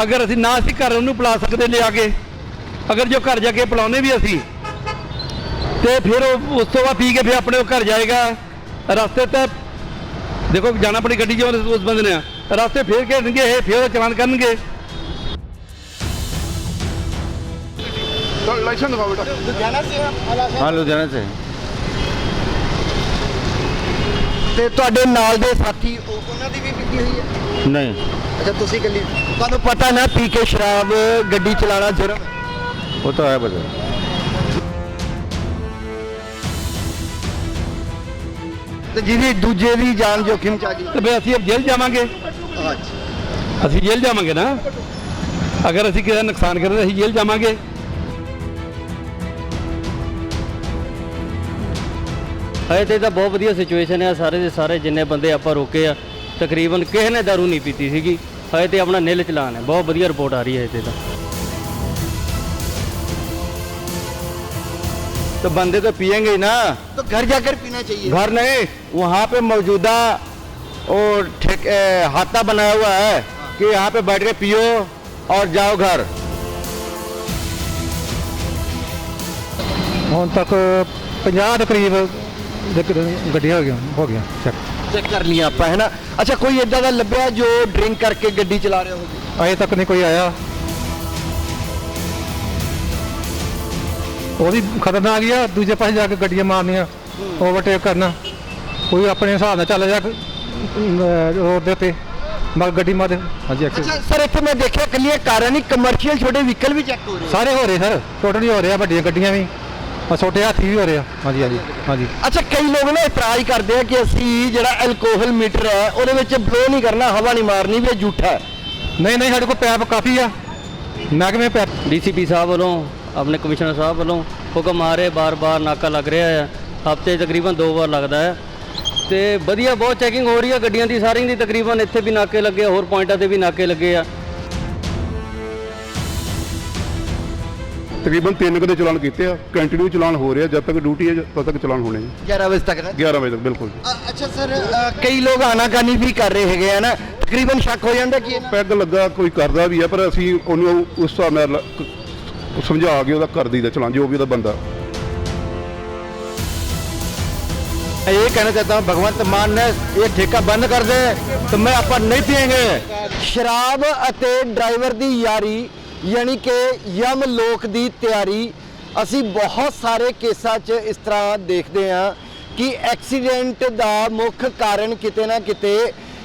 ਅਗਰ ਅਸੀਂ ਨਾ ਅਸੀਂ ਘਰ ਉਹਨੂੰ ਪਲਾ ਸਕਦੇ ਲਿਆ ਕੇ ਅਗਰ ਜੋ ਘਰ ਜਾ ਕੇ ਪਲਾਉਨੇ ਵੀ ਅਸੀਂ ਤੇ ਫਿਰ ਉਸ ਤੋਂ ਬਾਅਦ ਪੀ ਕੇ ਫਿਰ ਆਪਣੇ ਘਰ ਜਾਏਗਾ। ਰਸਤੇ ਤੇ ਦੇਖੋ ਜਾਣਾ ਆਪਣੀ ਗੱਡੀ ਜਿਵੇਂ ਉਸ ਬੰਦੇ ਨੇ ਰਸਤੇ ਫੇਰ ਘੇਰਨਗੇ ਇਹ ਫੇਰ ਚਲਾਨ ਕਰਨਗੇ। ਲਾਇਸੈਂਸ ਦਿਖਾਓ ਬੇਟਾ ਲੁਧਿਆਣਾ ਸੇ ਹਾਂ ਲੁਧਿਆਣਾ ਸੇ। ਤੇ ਤੁਹਾਡੇ ਨਾਲ ਦੇ ਸਾਥੀ ਉਹਨਾਂ ਦੀ ਵੀ ਪੀਤੀ ਹੋਈ ਹੈ? ਨਹੀਂ। ਅੱਛਾ ਤੁਸੀਂ ਇਕੱਲੀ। ਤੁਹਾਨੂੰ ਪਤਾ ਨਾ ਪੀ ਕੇ ਸ਼ਰਾਬ ਗੱਡੀ ਚਲਾਣਾ ਜੁਰਮ ਉਹ ਤਾਂ ਹੈ ਬਸ। ਤੇ ਜਿਹਦੀ ਦੂਜੇ ਦੀ ਜਾਨ ਜੋਖਿਮ ਚ ਆ ਗਈ। ਤੇ ਫਿਰ ਅਸੀਂ ਜੇਲ੍ਹ ਜਾਵਾਂਗੇ। ਅੱਛਾ। ਅਸੀਂ ਜੇਲ੍ਹ ਜਾਵਾਂਗੇ ਨਾ। ਅਗਰ ਅਸੀਂ ਕਿਸੇ ਦਾ ਨੁਕਸਾਨ ਕਰਦੇ ਅਸੀਂ ਜੇਲ੍ਹ ਜਾਵਾਂਗੇ। ਹਜੇ ਤੇ ਤਾਂ ਬਹੁਤ ਵਧੀਆ ਸਿਚੁਏਸ਼ਨ ਹੈ ਸਾਰੇ ਦੇ ਸਾਰੇ ਜਿੰਨੇ ਬੰਦੇ ਆਪਾਂ ਰੋਕੇ ਆ ਤਕਰੀਬਨ ਕਿਸੇ ਨੇ ਦਾਰੂ ਨਹੀਂ ਪੀਤੀ ਸੀਗੀ ਹਜੇ ਤੇ ਆਪਣਾ ਨਿਲ ਚਲਾਨ ਹੈ ਬਹੁਤ ਵਧੀਆ ਰਿਪੋਰਟ ਆ ਰਹੀ ਹੈ ਹਜੇ ਤੇ ਤਾਂ तो बंदे तो पियेंगे ही ना तो घर जाकर पीना चाहिए घर नहीं वहाँ पे मौजूदा वो ठेक ए, हाथा बनाया हुआ है कि यहाँ पे बैठ के पियो और जाओ घर ਹੁਣ ਤੱਕ 50 ਦੇ ਕਰੀਬ ਗੱਡ- ਗੱਡੀਆਂ ਹੋ ਗਈਆਂ ਹੋ ਗਈਆਂ ਚੈੱਕ ਚੈੱਕ ਕਰ ਲਿਆ ਆਪਾਂ ਹੈ ਨਾ? ਅੱਛਾ ਕੋਈ ਇਦਾਂ ਦਾ ਲੱਭਿਆ ਜੋ ਡਰਿੰਕ ਕਰਕੇ ਗੱਡੀ ਚਲਾ ਰਿਹਾ ਹੋਵੇ? ਅਜੇ ਤੱਕ ਨਹੀਂ ਕੋਈ ਆਇਆ। ਉਹ ਵੀ ਖਤਰਨਾਕ ਹੀ ਆ ਦੂਜੇ ਪਾਸੇ ਜਾ ਕੇ ਗੱਡੀਆਂ ਮਾਰਨੀਆਂ ਓਵਰਟੇਕ ਕਰਨਾ। ਕੋਈ ਆਪਣੇ ਹਿਸਾਬ ਨਾਲ ਚੱਲ ਜਾ ਰੋਡ ਦੇ ਉੱਤੇ ਮਗਰ ਗੱਡੀ ਮਾਰ ਹਾਂਜੀ ਅੱਛਾ ਸਰ ਇੱਥੇ ਮੈਂ ਦੇਖਿਆ ਕੱਲੀਆਂ ਕਾਰਾਂ ਨਹੀਂ ਕਮਰਸ਼ੀਅਲ ਛੋਟੇ ਵਹੀਕਲ ਵੀ ਚੈੱਕ ਹੋ ਰਹੇ ਸਾਰੇ ਹੋ ਰਹੇ ਸਰ। ਟੋਟਲੀ ਹੋ ਰਹੇ ਆ ਵੱਡੀਆਂ ਗੱਡੀਆਂ ਵੀ। ਛੋਟੇ ਹਾਥੀ ਵੀ ਹੋ ਰਹੇ ਆ। ਹਾਂਜੀ ਹਾਂਜੀ ਹਾਂਜੀ। ਅੱਛਾ ਕਈ ਲੋਕ ਨਾ ਇਤਰਾਜ਼ ਕਰਦੇ ਆ ਕਿ ਅਸੀਂ ਜਿਹੜਾ ਐਲਕੋਹਲ ਮੀਟਰ ਹੈ ਉਹਦੇ ਵਿੱਚ ਬਲੋ ਨਹੀਂ ਕਰਨਾ ਹਵਾ ਨਹੀਂ ਮਾਰਨੀ ਵੀ ਇਹ ਝੂਠਾ ਹੈ। ਨਹੀਂ ਨਹੀਂ ਸਾਡੇ ਕੋਲ ਪੈਪ ਕਾਫੀ ਆ। ਮਹਿਕਮੇ ਪੈਪ ਡੀਸੀਪੀ ਸਾਹਿਬ ਵੱਲੋਂ ਆਪਣੇ ਕਮਿਸ਼ਨਰ ਸਾਹਿਬ ਵੱਲੋਂ ਹੁਕਮ ਆ ਰਹੇ ਬਾਰ-ਬਾਰ ਨਾਕਾ ਲੱਗ ਰਿਹਾ ਹੈ ਹਫ਼ਤੇ ਤਕਰੀਬਨ ਦੋ ਵਾਰ ਲੱਗਦਾ ਹੈ। ਤੇ ਵਧੀਆ ਬਹੁਤ ਚੈਕਿੰਗ ਹੋ ਰਹੀ ਹੈ ਗੱਡੀਆਂ ਦੀ ਸਾਰੀਆਂ ਦੀ ਤਕਰੀਬਨ ਇੱਥੇ ਵੀ ਨਾਕੇ ਲੱਗੇ ਹੋਰ ਪੁਆਇੰਟਾਂ ਤੇ ਵੀ ਨਾਕੇ ਲੱਗੇ ਆ। ਤਕਰੀਬਨ 3 ਕਦੇ ਚਲਾਨ ਕੀਤੇ ਆ ਕੰਟੀਨਿਊ ਚਲਾਨ ਹੋ ਰਿਹਾ ਜਦ ਤੱਕ ਡਿਊਟੀ ਹੈ ਤਦ ਤੱਕ ਚਲਾਨ ਹੋਣੇ ਜੀ 11 ਵਜੇ ਤੱਕ ਨਾ 11 ਵਜੇ ਤੱਕ ਬਿਲਕੁਲ ਅ- ਅੱਛਾ ਸਰ ਅ, ਕਈ ਲੋਕ ਆਨਾਕਾਨੀ ਵੀ ਕਰ ਰਹੇ ਹੈਗੇ ਆ ਨਾ ਤਕਰੀਬਨ ਸ਼ੱਕ ਹੋ ਜਾਂਦਾ ਕਿ ਇਹ ਨਾ- ਪੈਗ ਲੱਗਾ ਕੋਈ ਕਰਦਾ ਵੀ ਆ ਪਰ ਅਸੀਂ ਉਹਨੂੰ ਉਸ ਹਿਸਾਬ ਨਾਲ ਲ- ਕ- ਸਮਝਾ ਕੇ ਉਹਦਾ ਕਰ ਦਈਦਾ ਚਲਾਨ ਜੋ ਵੀ ਉਹਦਾ ਬੰਦਾ मैं ये कहना चाहता हूँ भगवंत मान ने ये ठेका बंद कर दे तो मैं अपन नहीं पियेंगे ਸ਼ਰਾਬ ਅਤੇ ਡਰਾਈਵਰ ਦੀ ਯਾਰੀ ਯਾਨੀ ਕਿ ਯਮ ਲੋਕ ਦੀ ਤਿਆਰੀ, ਅਸੀਂ ਬਹੁਤ ਸਾਰੇ ਕੇਸਾਂ 'ਚ ਇਸ ਤਰ੍ਹਾਂ ਦੇਖਦੇ ਹਾਂ ਕਿ ਐਕਸੀਡੈਂਟ ਦਾ ਮੁੱਖ ਕਾਰਨ ਕਿਤੇ ਨਾ ਕਿਤੇ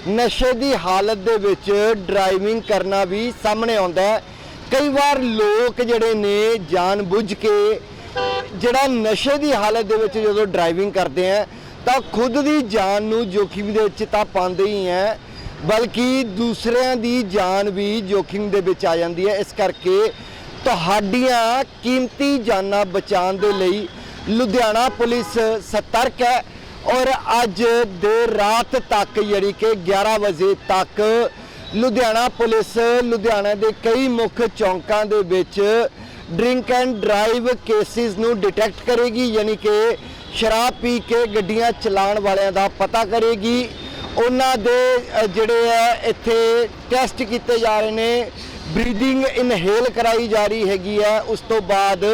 ਨਸ਼ੇ ਦੀ ਹਾਲਤ ਦੇ ਵਿੱਚ ਡਰਾਈਵਿੰਗ ਕਰਨਾ ਵੀ ਸਾਹਮਣੇ ਆਉਂਦਾ ਹੈ। ਕਈ ਵਾਰ ਲੋਕ ਜਿਹੜੇ ਨੇ ਜਾਣਬੁੱਝ ਕੇ ਜਿਹੜਾ ਨਸ਼ੇ ਦੀ ਹਾਲਤ ਦੇ ਵਿੱਚ ਜਦੋਂ ਡਰਾਈਵਿੰਗ ਕਰਦੇ ਆ, ਤਾਂ ਖੁਦ ਦੀ ਜਾਨ ਨੂੰ ਜੋਖਿਮ ਦੇ ਵਿੱਚ ਤਾਂ ਪਾਉਂਦੇ ਹੀ ਹੈ ਬਲਕਿ ਦੂਸਰਿਆਂ ਦੀ ਜਾਨ ਵੀ ਜੋਖਿਮ ਦੇ ਵਿੱਚ ਆ ਜਾਂਦੀ ਹੈ। ਇਸ ਕਰਕੇ ਤੁਹਾਡੀਆਂ ਕੀਮਤੀ ਜਾਨਾਂ ਬਚਾਉਣ ਦੇ ਲਈ ਲੁਧਿਆਣਾ ਪੁਲਿਸ ਸਤਰਕ ਹੈ ਔਰ ਅੱਜ ਦੇਰ ਰਾਤ ਤੱਕ ਯਾਨੀ ਕਿ 11 ਵਜੇ ਤੱਕ ਲੁਧਿਆਣਾ ਪੁਲਿਸ ਲੁਧਿਆਣਾ ਦੇ ਕਈ ਮੁੱਖ ਚੌਂਕਾਂ ਦੇ ਵਿੱਚ ਡਰਿੰਕ ਐਂਡ ਡਰਾਈਵ ਕੇਸਿਸ ਨੂੰ ਡਿਟੈਕਟ ਕਰੇਗੀ, ਯਾਨੀ ਕਿ ਸ਼ਰਾਬ ਪੀ ਕੇ ਗੱਡੀਆਂ ਚਲਾਉਣ ਵਾਲਿਆਂ ਦਾ ਪਤਾ ਕਰੇਗੀ। ਉਹਨਾਂ ਦੇ ਜਿਹੜੇ ਹੈ ਇੱਥੇ ਟੈਸਟ ਕੀਤੇ ਜਾ ਰਹੇ ਨੇ। ਬਰੀਦਿੰਗ ਇਨਹੇਲ ਕਰਾਈ ਜਾ ਰਹੀ ਹੈਗੀ ਹੈ ਉਸ ਤੋਂ ਬਾਅਦ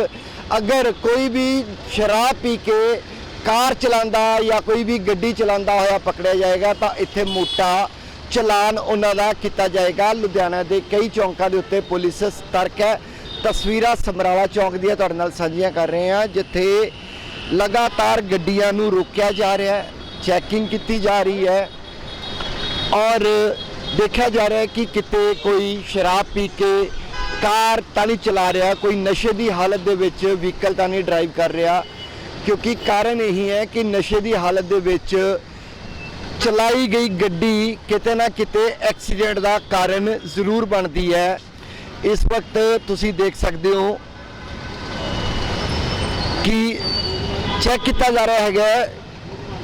ਅਗਰ ਕੋਈ ਵੀ ਸ਼ਰਾਬ ਪੀ ਕੇ ਕਾਰ ਚਲਾਉਂਦਾ ਜਾਂ ਕੋਈ ਵੀ ਗੱਡੀ ਚਲਾਉਂਦਾ ਹੋਇਆ ਪਕੜਿਆ ਜਾਏਗਾ, ਤਾਂ ਇੱਥੇ ਮੋਟਾ ਚਲਾਨ ਉਹਨਾਂ ਦਾ ਕੀਤਾ ਜਾਏਗਾ। ਲੁਧਿਆਣਾ ਦੇ ਕਈ ਚੌਂਕਾਂ ਦੇ ਉੱਤੇ ਪੁਲਿਸ ਸਤਰਕ ਹੈ। ਤਸਵੀਰਾਂ ਸਮਰਾਲਾ ਚੌਂਕ ਦੀਆਂ ਤੁਹਾਡੇ ਨਾਲ ਸਾਂਝੀਆਂ ਕਰ ਰਹੇ ਹਾਂ, ਜਿੱਥੇ ਲਗਾਤਾਰ ਗੱਡੀਆਂ ਨੂੰ ਰੋਕਿਆ ਜਾ ਰਿਹਾ ਹੈ ਚੈਕਿੰਗ ਕੀਤੀ ਜਾ ਰਹੀ ਹੈ। ਔਰ ਦੇਖਿਆ ਜਾ ਰਿਹਾ ਹੈ ਕਿ ਕਿਤੇ ਕੋਈ ਸ਼ਰਾਬ ਪੀ ਕੇ ਕਾਰ ਤਾਂ ਨਹੀਂ ਚਲਾ ਰਿਹਾ, ਕੋਈ ਨਸ਼ੇ ਦੀ ਹਾਲਤ ਦੇ ਵਿੱਚ ਵਹੀਕਲ ਤਾਂ ਨਹੀਂ ਡਰਾਈਵ ਕਰ ਰਿਹਾ, ਕਿਉਂਕਿ ਕਾਰਨ ਇਹੀ ਹੈ ਕਿ ਨਸ਼ੇ ਦੀ ਹਾਲਤ ਦੇ ਵਿੱਚ ਚਲਾਈ ਗਈ ਗੱਡੀ ਕਿਤੇ ਨਾ ਕਿਤੇ ਐਕਸੀਡੈਂਟ ਦਾ ਕਾਰਨ ਜ਼ਰੂਰ ਬਣਦੀ ਹੈ। ਇਸ ਵਕਤ ਤੁਸੀਂ ਦੇਖ ਸਕਦੇ ਹੋ ਕਿ ਚੈੱਕ ਕੀਤਾ ਜਾ ਰਿਹਾ ਹੈਗਾ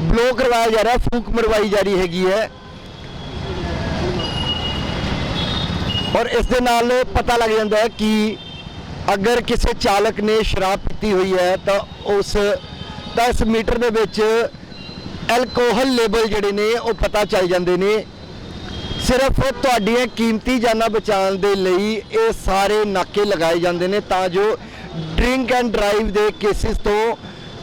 ਬਲੋ ਕਰਵਾਇਆ ਜਾ ਰਿਹਾ, ਫੂਕ ਮਰਵਾਈ ਜਾ ਰਹੀ ਹੈਗੀ ਹੈ। ਔਰ ਇਸ ਦੇ ਨਾਲ ਪਤਾ ਲੱਗ ਜਾਂਦਾ ਹੈ ਕਿ ਅਗਰ ਕਿਸੇ ਚਾਲਕ ਨੇ ਸ਼ਰਾਬ ਪੀਤੀ ਹੋਈ ਹੈ ਤਾਂ ਉਸ ਤਾਂ ਇਸ ਮੀਟਰ ਦੇ ਵਿੱਚ ਐਲਕੋਹਲ ਲੇਬਲ ਜਿਹੜੇ ਨੇ ਉਹ ਪਤਾ ਚੱਲ ਜਾਂਦੇ ਨੇ। ਸਿਰਫ ਤੁਹਾਡੀਆਂ ਕੀਮਤੀ ਜਾਨਾਂ ਬਚਾਉਣ ਦੇ ਲਈ ਇਹ ਸਾਰੇ ਨਾਕੇ ਲਗਾਏ ਜਾਂਦੇ ਨੇ ਤਾਂ ਜੋ ਡਰਿੰਕ ਐਂਡ ਡਰਾਈਵ ਦੇ ਕੇਸਿਸ ਤੋਂ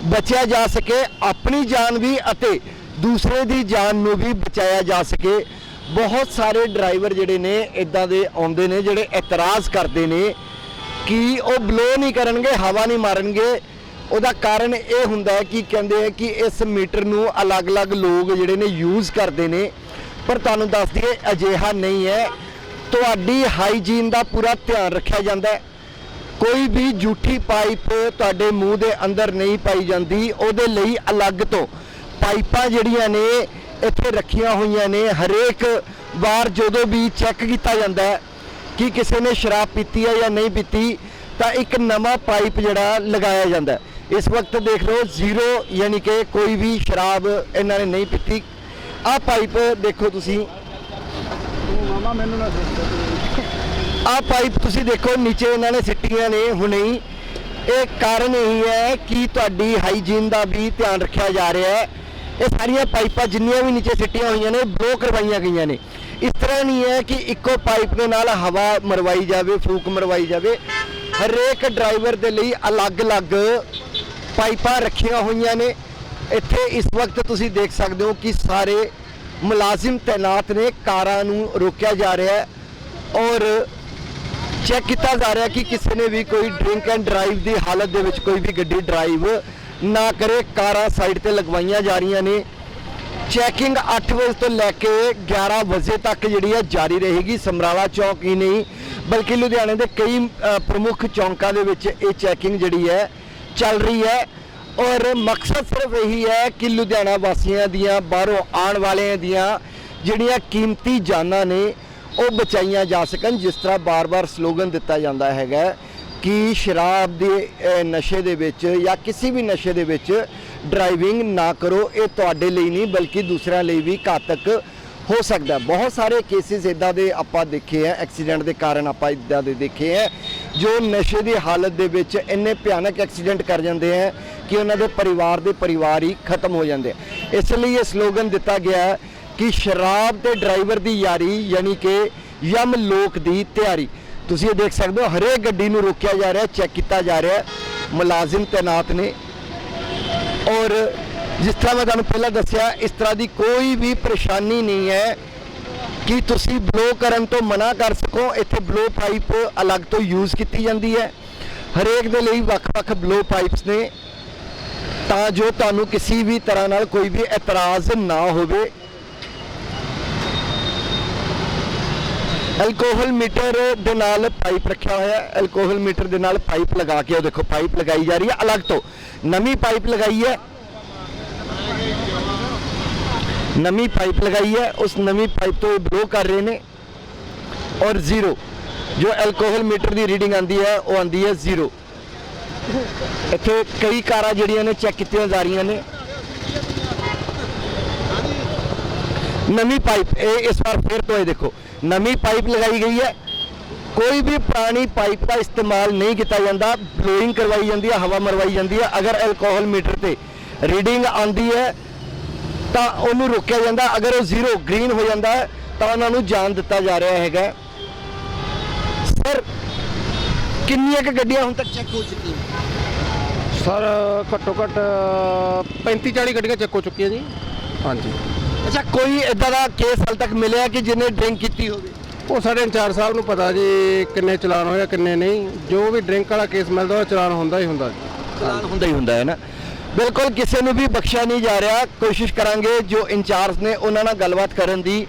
ਬਚਿਆ ਜਾ ਸਕੇ, ਆਪਣੀ ਜਾਨ ਵੀ ਅਤੇ ਦੂਸਰੇ ਦੀ ਜਾਨ ਨੂੰ ਵੀ ਬਚਾਇਆ ਜਾ ਸਕੇ। ਬਹੁਤ ਸਾਰੇ ਡਰਾਈਵਰ ਜਿਹੜੇ ਨੇ ਇਦਾਂ ਦੇ ਆਉਂਦੇ ਨੇ ਜਿਹੜੇ ਇਤਰਾਜ਼ ਕਰਦੇ ਨੇ ਕਿ ਉਹ ਬਲੋ ਨਹੀਂ ਕਰਨਗੇ, ਹਵਾ ਨਹੀਂ ਮਾਰਨਗੇ। ਉਹਦਾ ਕਾਰਨ ਇਹ ਹੁੰਦਾ ਹੈ ਕਿ ਕਹਿੰਦੇ ਆ ਕਿ ਇਸ ਮੀਟਰ ਨੂੰ ਅਲੱਗ-ਅਲੱਗ ਲੋਕ ਜਿਹੜੇ ਨੇ ਯੂਜ਼ ਕਰਦੇ ਨੇ। ਪਰ ਤੁਹਾਨੂੰ ਦੱਸ ਦਈਏ, ਅਜਿਹਾ ਨਹੀਂ ਹੈ। ਤੁਹਾਡੀ ਹਾਈਜੀਨ ਦਾ ਪੂਰਾ ਧਿਆਨ ਰੱਖਿਆ ਜਾਂਦਾ ਹੈ। ਕੋਈ ਵੀ ਝੂਠੀ ਪਾਈਪ ਤੁਹਾਡੇ ਮੂੰਹ ਦੇ ਅੰਦਰ ਨਹੀਂ ਪਾਈ ਜਾਂਦੀ, ਉਹਦੇ ਲਈ ਅਲੱਗ ਤੋਂ ਪਾਈਪਾਂ ਜਿਹੜੀਆਂ ਨੇ ਇੱਥੇ ਰੱਖੀਆਂ ਹੋਈਆਂ ਨੇ। ਹਰੇਕ ਵਾਰ ਜਦੋਂ ਵੀ ਚੈੱਕ ਕੀਤਾ ਜਾਂਦਾ ਹੈ ਕਿ ਕਿਸੇ ਨੇ ਸ਼ਰਾਬ ਪੀਤੀ ਹੈ ਜਾਂ ਨਹੀਂ ਪੀਤੀ, ਤਾਂ ਇੱਕ ਨਵਾਂ ਪਾਈਪ ਜਿਹੜਾ ਲਗਾਇਆ ਜਾਂਦਾ ਇਸ ਵਕਤ ਦੇਖ ਲਓ, ਜ਼ੀਰੋ ਯਾਨੀ ਕਿ ਕੋਈ ਵੀ ਸ਼ਰਾਬ ਇਹਨਾਂ ਨੇ ਨਹੀਂ ਪੀਤੀ। ਆਹ ਪਾਈਪ ਦੇਖੋ ਤੁਸੀਂ। ਆਹ ਪਾਈਪ ਤੁਸੀਂ ਦੇਖੋ, ਨੀਚੇ ਇਹਨਾਂ ਨੇ ਸਿੱਟੀਆਂ ਨੇ ਹੁਣੇ ਹੀ। ਇਹ ਕਾਰਨ ਇਹੀ ਹੈ ਕਿ ਤੁਹਾਡੀ ਹਾਈਜੀਨ ਦਾ ਵੀ ਧਿਆਨ ਰੱਖਿਆ ਜਾ ਰਿਹਾ ਹੈ। ਇਹ ਸਾਰੀਆਂ ਪਾਈਪਾਂ ਜਿੰਨੀਆਂ ਵੀ ਨੀਚੇ ਸਿੱਟੀਆਂ ਹੋਈਆਂ ਨੇ ਬਲੋ ਕਰਵਾਈਆਂ ਗਈਆਂ ਨੇ। ਇਸ ਤਰ੍ਹਾਂ ਨਹੀਂ ਹੈ ਕਿ ਇੱਕੋ ਪਾਈਪ ਦੇ ਨਾਲ ਹਵਾ ਮਰਵਾਈ ਜਾਵੇ, ਫੂਕ ਮਰਵਾਈ ਜਾਵੇ। ਹਰੇਕ ਡਰਾਈਵਰ ਦੇ ਲਈ ਅਲੱਗ-ਅਲੱਗ ਪਾਈਪਾਂ ਰੱਖੀਆਂ ਹੋਈਆਂ ਨੇ। ਇੱਥੇ ਇਸ ਵਕਤ ਤੁਸੀਂ ਦੇਖ ਸਕਦੇ ਹੋ ਕਿ ਸਾਰੇ ਮੁਲਾਜ਼ਮ ਤਾਇਨਾਤ ਨੇ, ਕਾਰਾਂ ਨੂੰ ਰੋਕਿਆ ਜਾ ਰਿਹਾ ਹੈ। ਔਰ ਚੈੱਕ ਕੀਤਾ ਜਾ ਰਿਹਾ ਕਿ ਕਿਸੇ ਨੇ ਵੀ ਕੋਈ ਡਰਿੰਕ ਐਂਡ ਡਰਾਈਵ ਦੀ ਹਾਲਤ ਦੇ ਵਿੱਚ ਕੋਈ ਵੀ ਗੱਡੀ ਡਰਾਈਵ ਨਾ ਕਰੇ, ਕਾਰਾਂ ਸਾਈਡ ਤੇ ਲਗਵਾਈਆਂ ਜਾ ਰਹੀਆਂ ਨੇ। ਚੈਕਿੰਗ 8 ਵਜੇ ਤੋਂ ਲੈ ਕੇ 11 ਵਜੇ ਤੱਕ ਜਿਹੜੀ ਹੈ ਜਾਰੀ ਰਹੇਗੀ ਸਮਰਾਲਾ ਚੌਕ ਹੀ ਨਹੀਂ, ਬਲਕਿ ਲੁਧਿਆਣੇ ਦੇ ਕਈ ਪ੍ਰਮੁੱਖ ਚੌਂਕਾਂ ਦੇ ਵਿੱਚ ਇਹ ਚੈਕਿੰਗ ਜਿਹੜੀ ਹੈ ਚੱਲ ਰਹੀ ਹੈ। ਔਰ ਮਕਸਦ ਸਿਰਫ ਇਹੀ ਹੈ ਕਿ ਲੁਧਿਆਣਾ ਵਾਸੀਆਂ ਦੀਆਂ, ਬਾਹਰੋਂ ਆਉਣ ਵਾਲਿਆਂ ਦੀਆਂ ਜਿਹੜੀਆਂ ਕੀਮਤੀ ਜਾਨਾਂ ਨੇ, ਉਹ ਬਚਾਈਆਂ ਜਾ ਸਕਣ, ਜਿਸ ਤਰ੍ਹਾਂ ਬਾਰ-ਬਾਰ ਸਲੋਗਨ ਦਿੱਤਾ ਜਾਂਦਾ ਹੈਗਾ। ਕਿ ਸ਼ਰਾਬ ਦੇ ਅਹ, ਨਸ਼ੇ ਦੇ ਵਿੱਚ ਜਾਂ ਕਿਸੇ ਵੀ ਨਸ਼ੇ ਦੇ ਵਿੱਚ ਡਰਾਈਵਿੰਗ ਨਾ ਕਰੋ ਇਹ ਤੁਹਾਡੇ ਲਈ ਨਹੀਂ ਬਲਕਿ ਦੂਸਰਿਆਂ ਲਈ ਵੀ ਘਾਤਕ ਹੋ ਸਕਦਾ ਹੈ। ਬਹੁਤ ਸਾਰੇ ਕੇਸਿਸ ਇਦਾਂ ਦੇ ਆਪਾਂ ਦੇਖੇ ਆ ਐਕਸੀਡੈਂਟ ਦੇ ਕਾਰਨ ਆਪਾਂ ਇਦਾਂ ਦੇ ਦੇਖੇ ਆ ਜੋ ਨਸ਼ੇ ਦੀ ਹਾਲਤ ਦੇ ਵਿੱਚ ਇੰਨੇ ਭਿਆਨਕ ਐਕਸੀਡੈਂਟ ਕਰ ਜਾਂਦੇ ਆ ਕਿ ਉਹਨਾਂ ਦੇ ਪਰਿਵਾਰ ਦੇ ਪਰਿਵਾਰ ਹੀ ਖਤਮ ਹੋ ਜਾਂਦੇ ਆ ਇਸ ਲਈ ਇਹ ਸਲੋਗਨ ਦਿੱਤਾ ਗਿਆ ਹੈ ਕਿ ਸ਼ਰਾਬ ਤੇ ਡਰਾਈਵਰ ਦੀ ਯਾਰੀ ਯਾਨੀ ਕਿ ਯਮ ਲੋਕ ਦੀ ਤਿਆਰੀ ਤੁਸੀਂ ਇਹ ਦੇਖ ਸਕਦੇ ਹੋ, ਹਰੇਕ ਗੱਡੀ ਨੂੰ ਰੋਕਿਆ ਜਾ ਰਿਹਾ ਚੈੱਕ ਕੀਤਾ ਜਾ ਰਿਹਾ, ਮੁਲਾਜ਼ਮ ਤੈਨਾਤ ਨੇ। ਔਰ ਜਿਸ ਤਰ੍ਹਾਂ ਮੈਂ ਤੁਹਾਨੂੰ ਪਹਿਲਾਂ ਦੱਸਿਆ, ਇਸ ਤਰ੍ਹਾਂ ਦੀ ਕੋਈ ਵੀ ਪਰੇਸ਼ਾਨੀ ਨਹੀਂ ਹੈ ਕਿ ਤੁਸੀਂ ਬਲੋ ਕਰਨ ਤੋਂ ਮਨਾ ਕਰ ਸਕੋ। ਇੱਥੇ ਬਲੋ ਪਾਈਪ ਅਲੱਗ ਤੋਂ ਯੂਜ਼ ਕੀਤੀ ਜਾਂਦੀ ਹੈ। ਹਰੇਕ ਦੇ ਲਈ ਵੱਖ-ਵੱਖ ਬਲੋ ਪਾਈਪਸ ਨੇ। ਤਾਂ ਜੋ ਤੁਹਾਨੂੰ ਕਿਸੇ ਵੀ ਤਰ੍ਹਾਂ ਨਾਲ ਕੋਈ ਵੀ ਇਤਰਾਜ਼ ਨਾ ਹੋਵੇ। ਐਲਕੋਹਲ ਮੀਟਰ ਦੇ ਨਾਲ ਪਾਈਪ ਰੱਖਿਆ ਹੋਇਆ ਹੈ। ਐਲਕੋਹਲ ਮੀਟਰ ਦੇ ਨਾਲ ਪਾਈਪ ਲਗਾ ਕੇ ਉਹ ਦੇਖੋ, ਪਾਈਪ ਲਗਾਈ ਜਾ ਰਹੀ ਹੈ। ਅਲੱਗ ਤੋਂ ਨਵੀਂ ਪਾਈਪ ਲਗਾਈ ਹੈ। ਨਵੀਂ ਪਾਈਪ ਲਗਾਈ ਹੈ। ਉਸ ਨਵੀਂ ਪਾਈਪ ਤੋਂ ਇਹ ਬਲੋ ਕਰ ਰਹੇ ਨੇ ਔਰ ਜ਼ੀਰੋ ਜੋ ਐਲਕੋਹਲ ਮੀਟਰ ਦੀ ਰੀਡਿੰਗ ਆਂਦੀ ਹੈ, ਉਹ ਆਂਦੀ ਹੈ ਜ਼ੀਰੋ ਇੱਥੇ ਕਈ ਕਾਰਾਂ ਜਿਹੜੀਆਂ ਨੇ ਚੈੱਕ ਕੀਤੀਆਂ ਜਾ ਰਹੀਆਂ ਨੇ। ਨਵੀਂ ਪਾਈਪ, ਇਹ ਇਸ ਵਾਰ ਫਿਰ ਤੋਂ ਇਹ ਦੇਖੋ। ਨਵੀਂ ਪਾਈਪ ਲਗਾਈ ਗਈ ਹੈ। ਕੋਈ ਵੀ ਪੁਰਾਣੀ ਪਾਈਪ ਦਾ ਇਸਤੇਮਾਲ ਨਹੀਂ ਕੀਤਾ ਜਾਂਦਾ। ਬਲੋਇੰਗ ਕਰਵਾਈ ਜਾਂਦੀ ਹੈ ਹਵਾ ਮਰਵਾਈ ਜਾਂਦੀ ਹੈ। ਅਗਰ ਐਲਕੋਹਲ ਮੀਟਰ ਤੇ ਰੀਡਿੰਗ ਆਂਦੀ ਹੈ ਤਾਂ ਉਹਨੂੰ ਰੋਕਿਆ ਜਾਂਦਾ। ਅਗਰ ਉਹ ਜ਼ੀਰੋ ਗ੍ਰੀਨ ਹੋ ਜਾਂਦਾ ਤਾਂ ਉਹਨਾਂ ਨੂੰ ਜਾਨ ਦਿੱਤਾ ਜਾ ਰਿਹਾ ਹੈਗਾ। ਸਰ ਕਿੰਨੀਆਂ ਕੁ ਗੱਡੀਆਂ ਹੁਣ ਤੱਕ ਚੈੱਕ ਹੋ ਚੁੱਕੀਆਂ? ਸਰ ਘੱਟੋ ਘੱਟ 35 40 ਗੱਡੀਆਂ ਚੈੱਕ ਹੋ ਚੁੱਕੀਆਂ ਜੀ। ਹਾਂਜੀ। ਅੱਛਾ ਕੋਈ ਇਦਾਂ ਦਾ ਕੇਸ ਹਾਲ ਤੱਕ ਮਿਲਿਆ ਕਿ ਜਿਹਨੇ ਡਰਿੰਕ ਕੀਤੀ ਹੋਵੇ? ਉਹ ਸਾਡੇ ਇੰਚਾਰਜ ਸਾਹਿਬ ਨੂੰ ਪਤਾ ਜੀ ਕਿੰਨੇ ਚਲਾਨ ਹੋਇਆ ਕਿੰਨੇ ਨਹੀਂ। ਜੋ ਵੀ ਡਰਿੰਕ ਵਾਲਾ ਕੇਸ ਮਿਲਦਾ ਉਹ ਚਲਾਨ ਹੁੰਦਾ ਹੀ ਹੁੰਦਾ ਜੀ। ਚਲਾਨ ਹੁੰਦਾ ਹੀ ਹੁੰਦਾ ਹੈ ਨਾ। ਬਿਲਕੁਲ ਕਿਸੇ ਨੂੰ ਵੀ ਬਖਸ਼ਿਆ ਨਹੀਂ ਜਾ ਰਿਹਾ। ਕੋਸ਼ਿਸ਼ ਕਰਾਂਗੇ ਜੋ ਇੰਚਾਰਜ ਨੇ ਉਹਨਾਂ ਨਾਲ ਗੱਲਬਾਤ ਕਰਨ ਦੀ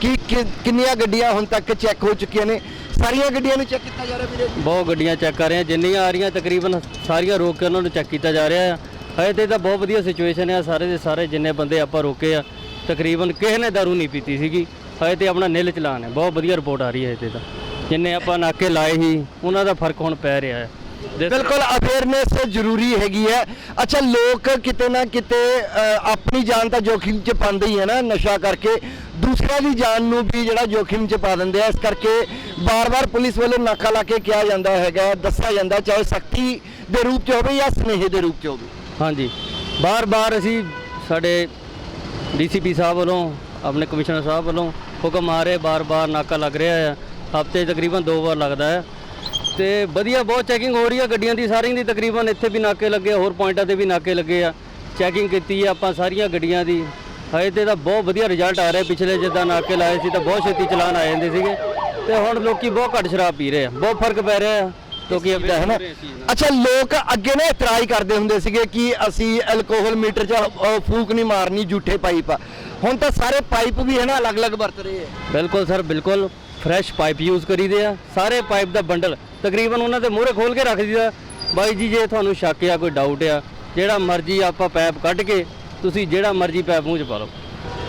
ਕਿ ਕਿ- ਕਿੰਨੀਆਂ ਗੱਡੀਆਂ ਹੁਣ ਤੱਕ ਚੈੱਕ ਹੋ ਚੁੱਕੀਆਂ ਨੇ। ਸਾਰੀਆਂ ਗੱਡੀਆਂ ਨੂੰ ਚੈੱਕ ਕੀਤਾ ਜਾ ਰਿਹਾ ਵੀਰੇ? ਬਹੁਤ ਗੱਡੀਆਂ ਚੈੱਕ ਕਰ ਰਹੇ ਆ। ਜਿੰਨੀਆਂ ਆ ਰਹੀਆਂ ਤਕਰੀਬਨ ਸਾਰੀਆਂ ਰੋਕ ਕੇ ਉਹਨਾਂ ਨੂੰ ਚੈੱਕ ਕੀਤਾ ਜਾ ਰਿਹਾ ਆ। ਹਜੇ ਤੇ ਤਾਂ ਬਹੁਤ ਵਧੀਆ ਸਿਚੁਏਸ਼ਨ ਆ। ਸਾਰੇ ਦੇ ਸਾਰੇ ਜਿੰਨੇ ਬੰਦੇ ਆਪਾਂ ਰੋਕੇ ਆ ਤਕਰੀਬਨ ਕਿਸੇ ਨੇ ਦਾਰੂ ਨਹੀਂ ਪੀਤੀ ਸੀਗੀ। ਹਜੇ ਤੇ ਆਪਣਾ ਨਿਲ ਚਲਾਨ ਹੈ। ਬਹੁਤ ਵਧੀਆ ਰਿਪੋਰਟ ਆ ਰਹੀ ਹੈ ਇਹਦੇ ਤਾਂ। ਜਿੰਨੇ ਆਪਾਂ ਨਾਕੇ ਲਾਏ ਸੀ ਉਹਨਾਂ ਦਾ ਫ਼ਰਕ ਹੁਣ ਪੈ ਰਿਹਾ ਹੈ। ਬਿਲਕੁਲ ਅਵੇਅਰਨੈਸ ਜ਼ਰੂਰੀ ਹੈਗੀ ਹੈ। ਅੱਛਾ ਲੋਕ ਕਿਤੇ ਨਾ ਕਿਤੇ ਆਪਣੀ ਜਾਨ ਤਾਂ ਜੋਖਿਮ 'ਚ ਪਾਉਂਦੇ ਹੀ ਹੈ ਨਾ ਨਸ਼ਾ ਕਰਕੇ। ਦੂਸਰਿਆਂ ਦੀ ਜਾਨ ਨੂੰ ਵੀ ਜਿਹੜਾ ਜੋਖਿਮ 'ਚ ਪਾ ਦਿੰਦੇ ਆ। ਇਸ ਕਰਕੇ ਬਾਰ-ਬਾਰ ਪੁਲਿਸ ਵੱਲੋਂ ਨਾਕਾ ਲਾ ਕੇ ਕਿਹਾ ਜਾਂਦਾ ਹੈਗਾ ਦੱਸਿਆ ਜਾਂਦਾ ਚਾਹੇ ਸਖਤੀ ਦੇ ਰੂਪ 'ਚ ਹੋਵੇ ਜਾਂ ਸਨੇਹ ਦੇ ਰੂਪ 'ਚ ਹੋਵੇ। ਹਾਂਜੀ। ਬਾਰ-ਬਾਰ ਅਸੀਂ ਸਾਡੇ ਡੀਸੀਪੀ ਸਾਹਿਬ ਵੱਲੋਂ, ਆਪਣੇ ਕਮਿਸ਼ਨਰ ਸਾਹਿਬ ਵੱਲੋਂ ਹੁਕਮ ਆ ਰਹੇ, ਬਾਰ-ਬਾਰ ਨਾਕਾ ਲੱਗ ਰਿਹਾ ਆ। ਹਫ਼ਤੇ ਤਕਰੀਬਨ ਦੋ ਵਾਰ ਲੱਗਦਾ ਹੈ। ਤੇ ਵਧੀਆ ਬਹੁਤ ਚੈਕਿੰਗ ਹੋ ਰਹੀ ਆ ਗੱਡੀਆਂ ਦੀ ਸਾਰੀਆਂ ਦੀ ਤਕਰੀਬਨ ਇੱਥੇ ਵੀ ਨਾਕੇ ਲੱਗੇ ਹੋਰ ਪੁਆਇੰਟਾਂ ਤੇ ਵੀ ਨਾਕੇ ਲੱਗੇ ਆ। ਚੈਕਿੰਗ ਕੀਤੀ ਹੈ ਆਪਾਂ ਸਾਰੀਆਂ ਗੱਡੀਆਂ ਦੀ। ਹਜੇ ਤੇ ਤਾਂ ਬਹੁਤ ਵਧੀਆ ਰਿਜ਼ਲਟ ਆ ਰਿਹਾ, ਪਿਛਲੇ ਜਿੱਦਾਂ ਨਾਕੇ ਲਾਏ ਸੀ ਤਾਂ ਬਹੁਤ ਛੇਤੀ ਚਲਾਨ ਆ ਜਾਂਦੇ ਸੀਗੇ। ਤੇ ਹੁਣ ਲੋਕੀ ਬਹੁਤ ਘੱਟ ਸ਼ਰਾਬ ਪੀ ਰਹੇ ਆ, ਬਹੁਤ ਫ਼ਰਕ ਪੈ ਰਿਹਾ ਆ। ਲੋਕੀ ਅਬ ਹੈ ਨਾ? ਅੱਛਾ ਲੋਕ ਅੱਗੇ ਨਾ ਇਤਰਾਜ਼ ਕਰਦੇ ਹੁੰਦੇ ਸੀਗੇ ਕਿ ਅਸੀਂ ਐਲਕੋਹਲ ਮੀਟਰ 'ਚ ਅ, ਫੂਕ ਨਹੀਂ ਮਾਰਨੀ ਝੂਠੇ ਪਾਈਪ ਆ। ਹੁਣ ਤਾਂ ਸਾਰੇ ਪਾਈਪ ਵੀ ਹੈ ਨਾ ਅਲੱਗ-ਅਲੱਗ ਵਰਤ ਰਹੇ ਆ ਬਿਲਕੁਲ ਸਰ ਬਿਲਕੁਲ। ਫਰੈਸ਼ ਪਾਈਪ ਯੂਜ਼ ਕਰੀਦੇ ਆ। ਸਾਰੇ ਪਾਈਪ ਦਾ ਬੰਡਲ ਤਕਰੀਬਨ ਉਹਨਾਂ ਦੇ ਮੂਹਰੇ ਖੋਲ ਕੇ ਰੱਖ ਦਈਦਾ। ਬਾਈ ਜੀ ਜੇ ਤੁਹਾਨੂੰ ਸ਼ੱਕ ਆ ਕੋਈ ਡਾਊਟ ਆ ਜਿਹੜਾ ਮਰਜ਼ੀ ਆਪਾਂ ਪਾਈਪ ਕੱਢ ਕੇ ਤੁਸੀਂ ਜਿਹੜਾ ਮਰਜ਼ੀ ਪਾਈਪ ਮੂੰਹ 'ਚ ਪਾ ਲਓ।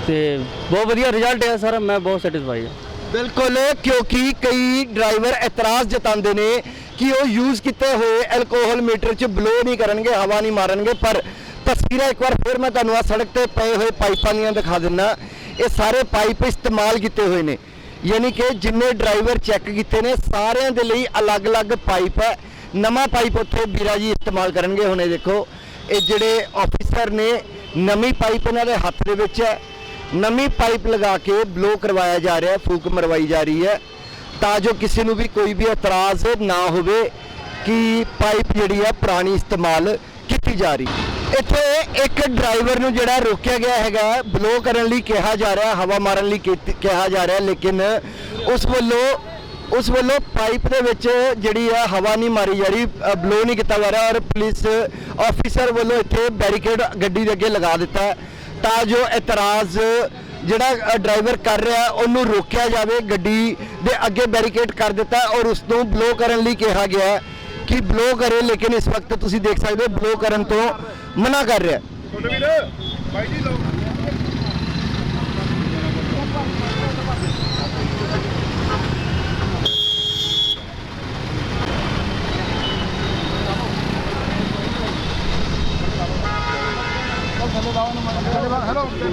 ਤੇ ਬਹੁਤ ਵਧੀਆ ਰਿਜ਼ਲਟ ਆ ਸਰ ਮੈਂ ਬਹੁਤ ਸੈਟੀਸਫਾਈ ਆ ਬਿਲਕੁਲ ਕਿਉਂਕਿ ਕਈ ਡਰਾਈਵਰ ਇਤਰਾਜ਼ ਜਤਾਉਂਦੇ ਨੇ ਕਿ ਉਹ ਯੂਜ਼ ਕੀਤੇ ਹੋਏ ਐਲਕੋਹਲ ਮੀਟਰ 'ਚ ਬਲੋ ਨਹੀਂ ਕਰਨਗੇ, ਹਵਾ ਨਹੀਂ ਮਾਰਨਗੇ, ਪਰ ਤਸਵੀਰਾਂ ਇੱਕ ਵਾਰ ਫਿਰ ਮੈਂ ਤੁਹਾਨੂੰ ਆ ਸੜਕ ਤੇ ਪਏ ਹੋਏ ਪਾਈਪਾਂ ਦੀਆਂ ਦਿਖਾ ਦਿੰਨਾ ਇਹ ਸਾਰੇ ਪਾਈਪ ਇਸਤੇਮਾਲ ਕੀਤੇ ਹੋਏ ਨੇ। ਯਾਨੀ ਕਿ ਜਿੰਨੇ ਡਰਾਈਵਰ ਚੈੱਕ ਕੀਤੇ ਨੇ, ਸਾਰਿਆਂ ਦੇ ਲਈ ਅਲੱਗ-ਅਲੱਗ ਪਾਈਪ ਹੈ। ਨਵਾਂ ਪਾਈਪ ਉੱਥੇ ਵੀਰਾ ਜੀ ਇਸਤੇਮਾਲ ਕਰਨਗੇ, ਹੁਣੇ ਦੇਖੋ। ਇਹ ਜਿਹੜੇ ਆਫੀਸਰ ਨੇ, ਨਵੀਂ ਪਾਈਪ ਇਹਨਾਂ ਦੇ ਹੱਥ ਦੇ ਵਿੱਚ ਹੈ। ਨਵੀਂ ਪਾਈਪ ਲਗਾ ਕੇ ਬਲੋ ਕਰਵਾਇਆ ਜਾ ਰਿਹਾ, ਫੂਕ ਮਰਵਾਈ ਜਾ ਰਹੀ ਹੈ। ਤਾਂ ਜੋ ਕਿਸੇ ਨੂੰ ਵੀ ਕੋਈ ਵੀ ਇਤਰਾਜ਼ ਨਾ ਹੋਵੇ ਕਿ ਪਾਈਪ ਜਿਹੜੀ ਹੈ ਪੁਰਾਣੀ ਇਸਤੇਮਾਲ ਕੀਤੀ ਜਾ ਰਹੀ। ਇੱਥੇ ਇੱਕ ਡਰਾਈਵਰ ਨੂੰ ਜਿਹੜਾ ਰੋਕਿਆ ਗਿਆ ਹੈਗਾ ਬਲੋ ਕਰਨ ਲਈ ਕਿਹਾ ਜਾ ਰਿਹਾ, ਹਵਾ ਮਾਰਨ ਲਈ ਕੀਤੀ- ਕਿਹਾ ਜਾ ਰਿਹਾ, ਲੇਕਿਨ ਉਸ ਵੱਲੋਂ ਉਸ ਵੱਲੋਂ ਪਾਈਪ ਦੇ ਵਿੱਚ ਜਿਹੜੀ ਆ ਹਵਾ ਨਹੀਂ ਮਾਰੀ ਜਾ ਰਹੀ ਬਲੋ ਨਹੀਂ ਕੀਤਾ ਜਾ ਰਿਹਾ ਔਰ ਪੁਲਿਸ ਆਫੀਸਰ ਵੱਲੋਂ ਇੱਥੇ ਬੈਰੀਕੇਡ ਗੱਡੀ ਦੇ ਅੱਗੇ ਲਗਾ ਦਿੱਤਾ। ਤਾਂ ਜੋ ਇਤਰਾਜ਼ ਜਿਹੜਾ ਡਰਾਈਵਰ ਕਰ ਰਿਹਾ, ਉਹਨੂੰ ਰੋਕਿਆ ਜਾਵੇ, ਗੱਡੀ ਦੇ ਅੱਗੇ ਬੈਰੀਕੇਡ ਕਰ ਦਿੱਤਾ ਔਰ ਉਸ ਨੂੰ ਬਲੋ ਕਰਨ ਲਈ ਕਿਹਾ ਗਿਆ ਕਿ ਬਲੋ ਕਰੇ, ਲੇਕਿਨ ਇਸ ਵਕਤ ਤੁਸੀਂ ਦੇਖ ਸਕਦੇ ਹੋ ਬਲੋ ਕਰਨ ਤੋਂ ਮਨਾ ਕਰ ਰਿਹਾ। ਹੈ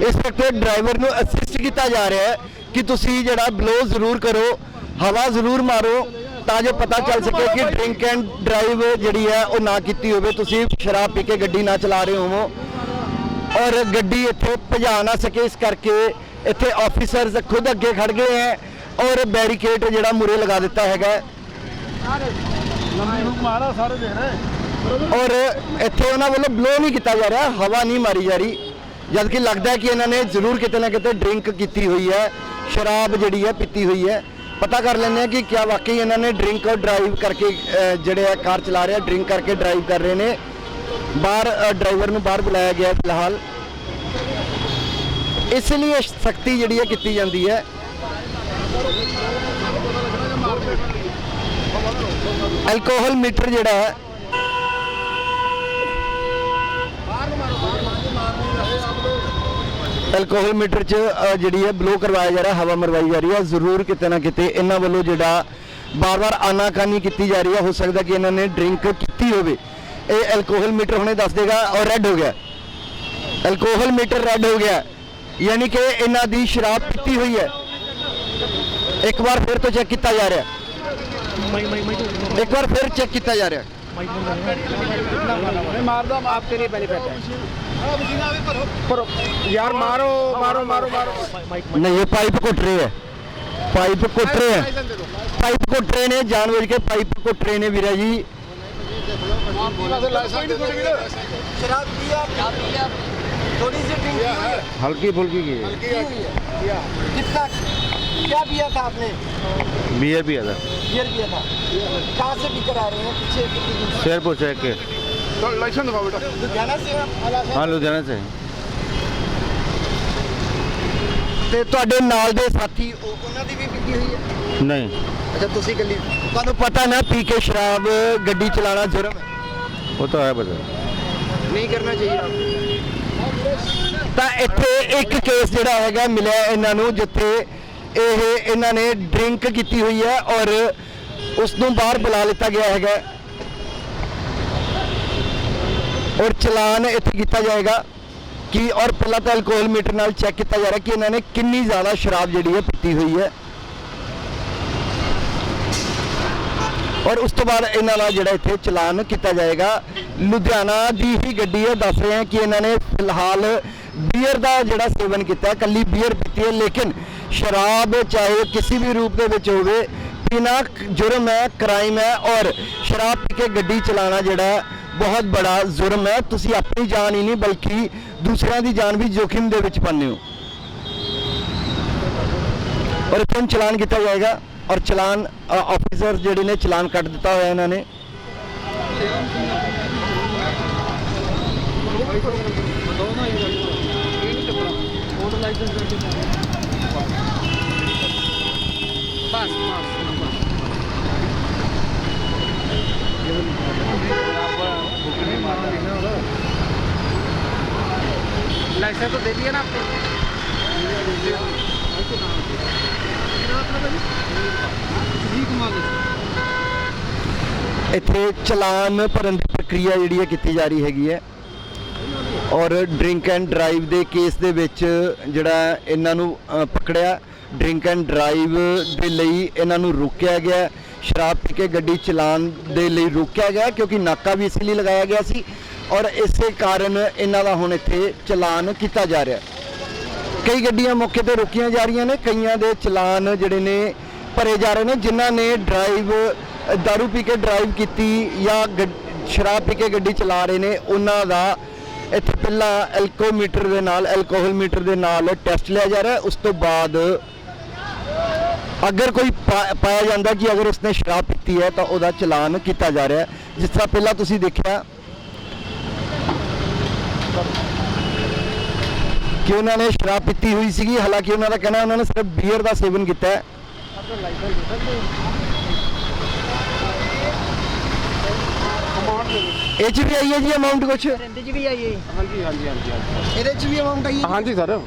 ਇਸ ਕਰਕੇ ਡਰਾਈਵਰ ਨੂੰ ਅਸਿਸਟ ਕੀਤਾ ਜਾ ਰਿਹਾ ਹੈ ਕਿ ਤੁਸੀਂ ਜਿਹੜਾ ਬਲੋ ਜ਼ਰੂਰ ਕਰੋ, ਹਵਾ ਜ਼ਰੂਰ ਮਾਰੋ, ਤਾਂ ਜੋ ਪਤਾ ਚੱਲ ਸਕੇ ਕਿ ਡਰਿੰਕ ਐਂਡ ਡਰਾਈਵ ਜਿਹੜੀ ਹੈ ਉਹ ਨਾ ਕੀਤੀ ਹੋਵੇ ਤੁਸੀਂ ਸ਼ਰਾਬ ਪੀ ਕੇ ਗੱਡੀ ਨਾ ਚਲਾ ਰਹੇ ਹੋਵੋ ਔਰ ਗੱਡੀ ਇੱਥੇ ਭਜਾ ਨਾ ਸਕੇ, ਇਸ ਕਰਕੇ ਇੱਥੇ ਆਫੀਸਰਸ ਖੁਦ ਅੱਗੇ ਖੜ ਗਏ ਹੈ ਔਰ ਬੈਰੀਕੇਡ ਜਿਹੜਾ ਮੂਰੇ ਲਗਾ ਦਿੱਤਾ ਹੈਗਾ ਹੈ। ਔਰ ਇੱਥੇ ਉਹਨਾਂ ਵੱਲੋਂ ਬਲੋ ਨਹੀਂ ਕੀਤਾ ਜਾ ਰਿਹਾ, ਹਵਾ ਨਹੀਂ ਮਾਰੀ ਜਾ ਰਹੀ। ਜਦ ਕਿ ਲੱਗਦਾ ਹੈ ਕਿ ਇਹਨਾਂ ਨੇ ਜ਼ਰੂਰ ਕਿਤੇ ਨਾ ਕਿਤੇ ਡਰਿੰਕ ਕੀਤੀ ਹੋਈ ਹੈ, ਸ਼ਰਾਬ ਜਿਹੜੀ ਹੈ ਪੀਤੀ ਹੋਈ ਹੈ। ਪਤਾ ਕਰ ਲੈਂਦੇ ਆ ਕਿ ਕਿਆ ਵਾਕਈ ਇਹਨਾਂ ਨੇ ਡਰਿੰਕ ਔਰ ਡਰਾਈਵ ਕਰਕੇ ਜਿਹੜੇ ਆ ਕਾਰ ਚਲਾ ਰਹੇ ਆ ਡਰਿੰਕ ਕਰਕੇ ਡਰਾਈਵ ਕਰ ਰਹੇ ਨੇ। ਬਾਹਰ ਡਰਾਈਵਰ ਨੂੰ ਬਾਹਰ ਬੁਲਾਇਆ ਗਿਆ ਫਿਲਹਾਲ। ਇਸ ਲਈ ਇਹ ਸਖਤੀ ਜਿਹੜੀ ਹੈ ਕੀਤੀ ਜਾਂਦੀ ਹੈ। ਐਲਕੋਹਲ ਮੀਟਰ ਜਿਹੜਾ ਹੈ ਐਲਕੋਹਲ ਮੀਟਰ 'ਚ ਜਿਹੜੀ ਹੈ ਬਲੋ ਕਰਵਾਇਆ ਜਾ ਰਿਹਾ, ਹਵਾ ਮਰਵਾਈ ਜਾ ਰਹੀ ਹੈ। ਜ਼ਰੂਰ ਕਿਤੇ ਨਾ ਕਿਤੇ ਇਹਨਾਂ ਵੱਲੋਂ ਜਿਹੜਾ ਬਾਰ-ਬਾਰ ਆਨਾਕਾਨੀ ਕੀਤੀ ਜਾ ਰਹੀ ਹੈ। ਹੋ ਸਕਦਾ ਕਿ ਇਹਨਾਂ ਨੇ ਡਰਿੰਕ ਕੀਤੀ ਹੋਵੇ। ਇਹ ਐਲਕੋਹਲ ਮੀਟਰ ਹੁਣੇ ਦੱਸ ਦੇਗਾ ਔਰ ਰੈੱਡ ਹੋ ਗਿਆ। ਐਲਕੋਹਲ ਮੀਟਰ ਰੈੱਡ ਹੋ ਗਿਆ। ਯਾਨੀ ਕਿ ਇਹਨਾਂ ਦੀ ਸ਼ਰਾਬ ਪੀਤੀ ਹੋਈ ਹੈ। ਇੱਕ ਵਾਰ ਫਿਰ ਤੋਂ ਚੈੱਕ ਕੀਤਾ ਜਾ ਰਿਹਾ। ਇੱਕ ਵਾਰ ਫਿਰ ਚੈੱਕ ਕੀਤਾ ਜਾ ਰਿਹਾ। आपके लिए पर यार मारो मारो मारो मारो नहीं ये पाइप को ट्रे है। पाइप को ट्रे है। पाइप को ने जान बुझ के पाइप को रहे ने वीरा जी। शराब थोड़ी सी हल्की फुल्की की क्या पिया था आपने बियर पिया था बियर पिया था कहाँ से पीकर आ रहे हैं पीछे कितनी दूर से? शेरपुर चेक के ਲਾਇਸੈਂਸ ਦਿਖਾਓ ਬੇਟਾ लुधियाना से आप? हाँ लुधियाना से ਤੇ ਤੁਹਾਡੇ ਨਾਲ ਦੇ ਸਾਥੀ ਉਹ- ਉਹਨਾਂ ਦੀ ਵੀ ਪੀਤੀ ਹੋਈ ਹੈ नहीं ਅੱਛਾ ਤੁਸੀਂ ਇਕੱਲੀ ਤੁਹਾਨੂੰ ਪਤਾ ਨਾ ਪੀ ਕੇ ਸ਼ਰਾਬ ਗੱਡੀ ਚਲਾਉਣਾ ਜੁਰਮ ਹੈ वो तो है पता ਨਹੀਂ ਕਰਨਾ ਚਾਹੀਦਾ ਤਾਂ ਇੱਥੇ ਇੱਕ ਕੇਸ ਜਿਹੜਾ ਹੈਗਾ ਮਿਲਿਆ ਇਹਨਾਂ ਨੂੰ ਜਿੱਥੇ ਇਹ ਇਹਨਾਂ ਨੇ ਡਰਿੰਕ ਕੀਤੀ ਹੋਈ ਹੈ ਔਰ ਉਸ ਨੂੰ ਬਾਹਰ ਬੁਲਾ ਲਿੱਤਾ ਗਿਆ ਹੈਗਾ। ਔਰ ਚਲਾਨ ਇੱਥੇ ਕੀਤਾ ਜਾਏਗਾ ਕਿ ਔਰ ਪਹਿਲਾਂ ਤਾਂ ਅਲਕੋਹਲ ਮੀਟਰ ਨਾਲ ਚੈੱਕ ਕੀਤਾ ਜਾ ਰਿਹਾ ਕਿ ਇਹਨਾਂ ਨੇ ਕਿੰਨੀ ਜ਼ਿਆਦਾ ਸ਼ਰਾਬ ਜਿਹੜੀ ਹੈ ਪੀਤੀ ਹੋਈ ਹੈ। ਔਰ ਉਸ ਤੋਂ ਬਾਅਦ ਇਹਨਾਂ ਦਾ ਜਿਹੜਾ ਇੱਥੇ ਚਲਾਨ ਕੀਤਾ ਜਾਏਗਾ। ਲੁਧਿਆਣਾ ਦੀ ਹੀ ਗੱਡੀ ਹੈ, ਦੱਸ ਰਹੇ ਹਾਂ ਕਿ ਇਹਨਾਂ ਨੇ ਫਿਲਹਾਲ ਬੀਅਰ ਦਾ ਜਿਹੜਾ ਸੇਵਨ ਕੀਤਾ ਹੈ ਕੱਲੀ ਬੀਅਰ ਪੀਤੀ ਹੈ, ਲੇਕਿਨ ਸ਼ਰਾਬ ਚਾਹੇ ਕਿਸੇ ਵੀ ਰੂਪ ਦੇ ਵਿੱਚ ਹੋਵੇ ਪੀਣਾ ਜੁਰਮ ਹੈ ਕ੍ਰਾਈਮ ਹੈ ਔਰ ਸ਼ਰਾਬ ਪੀ ਕੇ ਗੱਡੀ ਚਲਾਉਣਾ ਜਿਹੜਾ ਬਹੁਤ ਬੜਾ ਜੁਰਮ ਹੈ। ਤੁਸੀਂ ਆਪਣੀ ਜਾਨ ਹੀ ਨਹੀਂ ਬਲਕਿ ਦੂਸਰਿਆਂ ਦੀ ਜਾਨ ਵੀ ਜੋਖਿਮ ਦੇ ਵਿੱਚ ਪਾਉਂਦੇ ਹੋ। ਔਰ ਇੱਥੇ ਚਲਾਨ ਕੀਤਾ ਜਾਏਗਾ ਔਰ ਚਲਾਨ ਆਫੀਸਰ ਜਿਹੜੇ ਨੇ ਚਲਾਨ ਕੱਟ ਦਿੱਤਾ ਹੋਇਆ ਇਹਨਾਂ ਨੇ। लाइसेंस तो दे दिया ना आपको ਇੱਥੇ ਚਲਾਨ ਭਰਨ ਦੀ ਪ੍ਰਕਿਰਿਆ ਜਿਹੜੀ ਹੈ ਕੀਤੀ ਜਾ ਰਹੀ ਹੈਗੀ ਹੈ ਔਰ ਡਰਿੰਕ ਐਂਡ ਡਰਾਈਵ ਦੇ ਕੇਸ ਦੇ ਵਿੱਚ ਜਿਹੜਾ ਇਹਨਾਂ ਨੂੰ ਅ, ਪਕੜਿਆ ਡਰਿੰਕ ਐਂਡ ਡਰਾਈਵ ਦੇ ਲਈ ਇਹਨਾਂ ਨੂੰ ਰੋਕਿਆ ਗਿਆ। ਸ਼ਰਾਬ ਪੀ ਕੇ ਗੱਡੀ ਚਲਾਉਣ ਦੇ ਲਈ ਰੋਕਿਆ ਗਿਆ ਕਿਉਂਕਿ ਨਾਕਾ ਵੀ ਇਸ ਲਈ ਲਗਾਇਆ ਗਿਆ ਸੀ ਔਰ ਇਸੇ ਕਾਰਨ ਇਹਨਾਂ ਦਾ ਹੁਣ ਇੱਥੇ ਚਲਾਨ ਕੀਤਾ ਜਾ ਰਿਹਾ। ਕਈ ਗੱਡੀਆਂ ਮੌਕੇ ਤੇ ਰੋਕੀਆਂ ਜਾ ਰਹੀਆਂ ਨੇ ਕਈਆਂ ਦੇ ਚਲਾਨ ਜਿਹੜੇ ਨੇ ਭਰੇ ਜਾ ਰਹੇ ਨੇ ਜਿਨ੍ਹਾਂ ਨੇ ਡਰਾਈਵ ਅ, ਦਾਰੂ ਪੀ ਕੇ ਡਰਾਈਵ ਕੀਤੀ ਜਾਂ ਗੱਡ- ਸ਼ਰਾਬ ਪੀ ਕੇ ਗੱਡੀ ਚਲਾ ਰਹੇ ਨੇ ਉਹਨਾਂ ਦਾ ਇੱਥੇ ਪਹਿਲਾਂ ਐਲਕੋਮੀਟਰ ਦੇ ਨਾਲ ਐਲਕੋਹਲ ਮੀਟਰ ਦੇ ਨਾਲ ਟੈਸਟ ਲਿਆ ਜਾ ਰਿਹਾ। ਉਸ ਤੋਂ ਬਾਅਦ ਅਗਰ ਕੋਈ ਪਾਇਆ ਜਾਂਦਾ ਕਿ ਅਗਰ ਉਸਨੇ ਸ਼ਰਾਬ ਪੀਤੀ ਹੈ ਤਾਂ ਉਹਦਾ ਚਲਾਨ ਕੀਤਾ ਜਾ ਰਿਹਾ ਹੈ। ਜਿਸ ਤਰ੍ਹਾਂ ਪਹਿਲਾਂ ਤੁਸੀਂ ਦੇਖਿਆ ਕਿ ਉਹਨਾਂ ਨੇ ਸ਼ਰਾਬ ਪੀਤੀ ਹੋਈ ਸੀਗੀ। ਹਾਲਾਂਕਿ ਉਹਨਾਂ ਦਾ ਕਹਿਣਾ ਉਹਨਾਂ ਨੇ ਸਿਰਫ ਬੀਅਰ ਦਾ ਸੇਵਨ ਕੀਤਾ ਹੈ। ਇਹ 'ਚ ਵੀ ਆਈ ਹੈ ਜੀ ਅਮਾਉਂਟ ਕੁਛ? ਇਹਦੇ 'ਚ ਵੀ ਆਈ ਹੈ ਹਾਂਜੀ ਹਾਂਜੀ ਹਾਂਜੀ ਹਾਂਜੀ। ਇਹਦੇ 'ਚ ਵੀ ਅਮਾਉਂਟ ਆਈ ਹੈ ਹਾਂਜੀ ਸਰ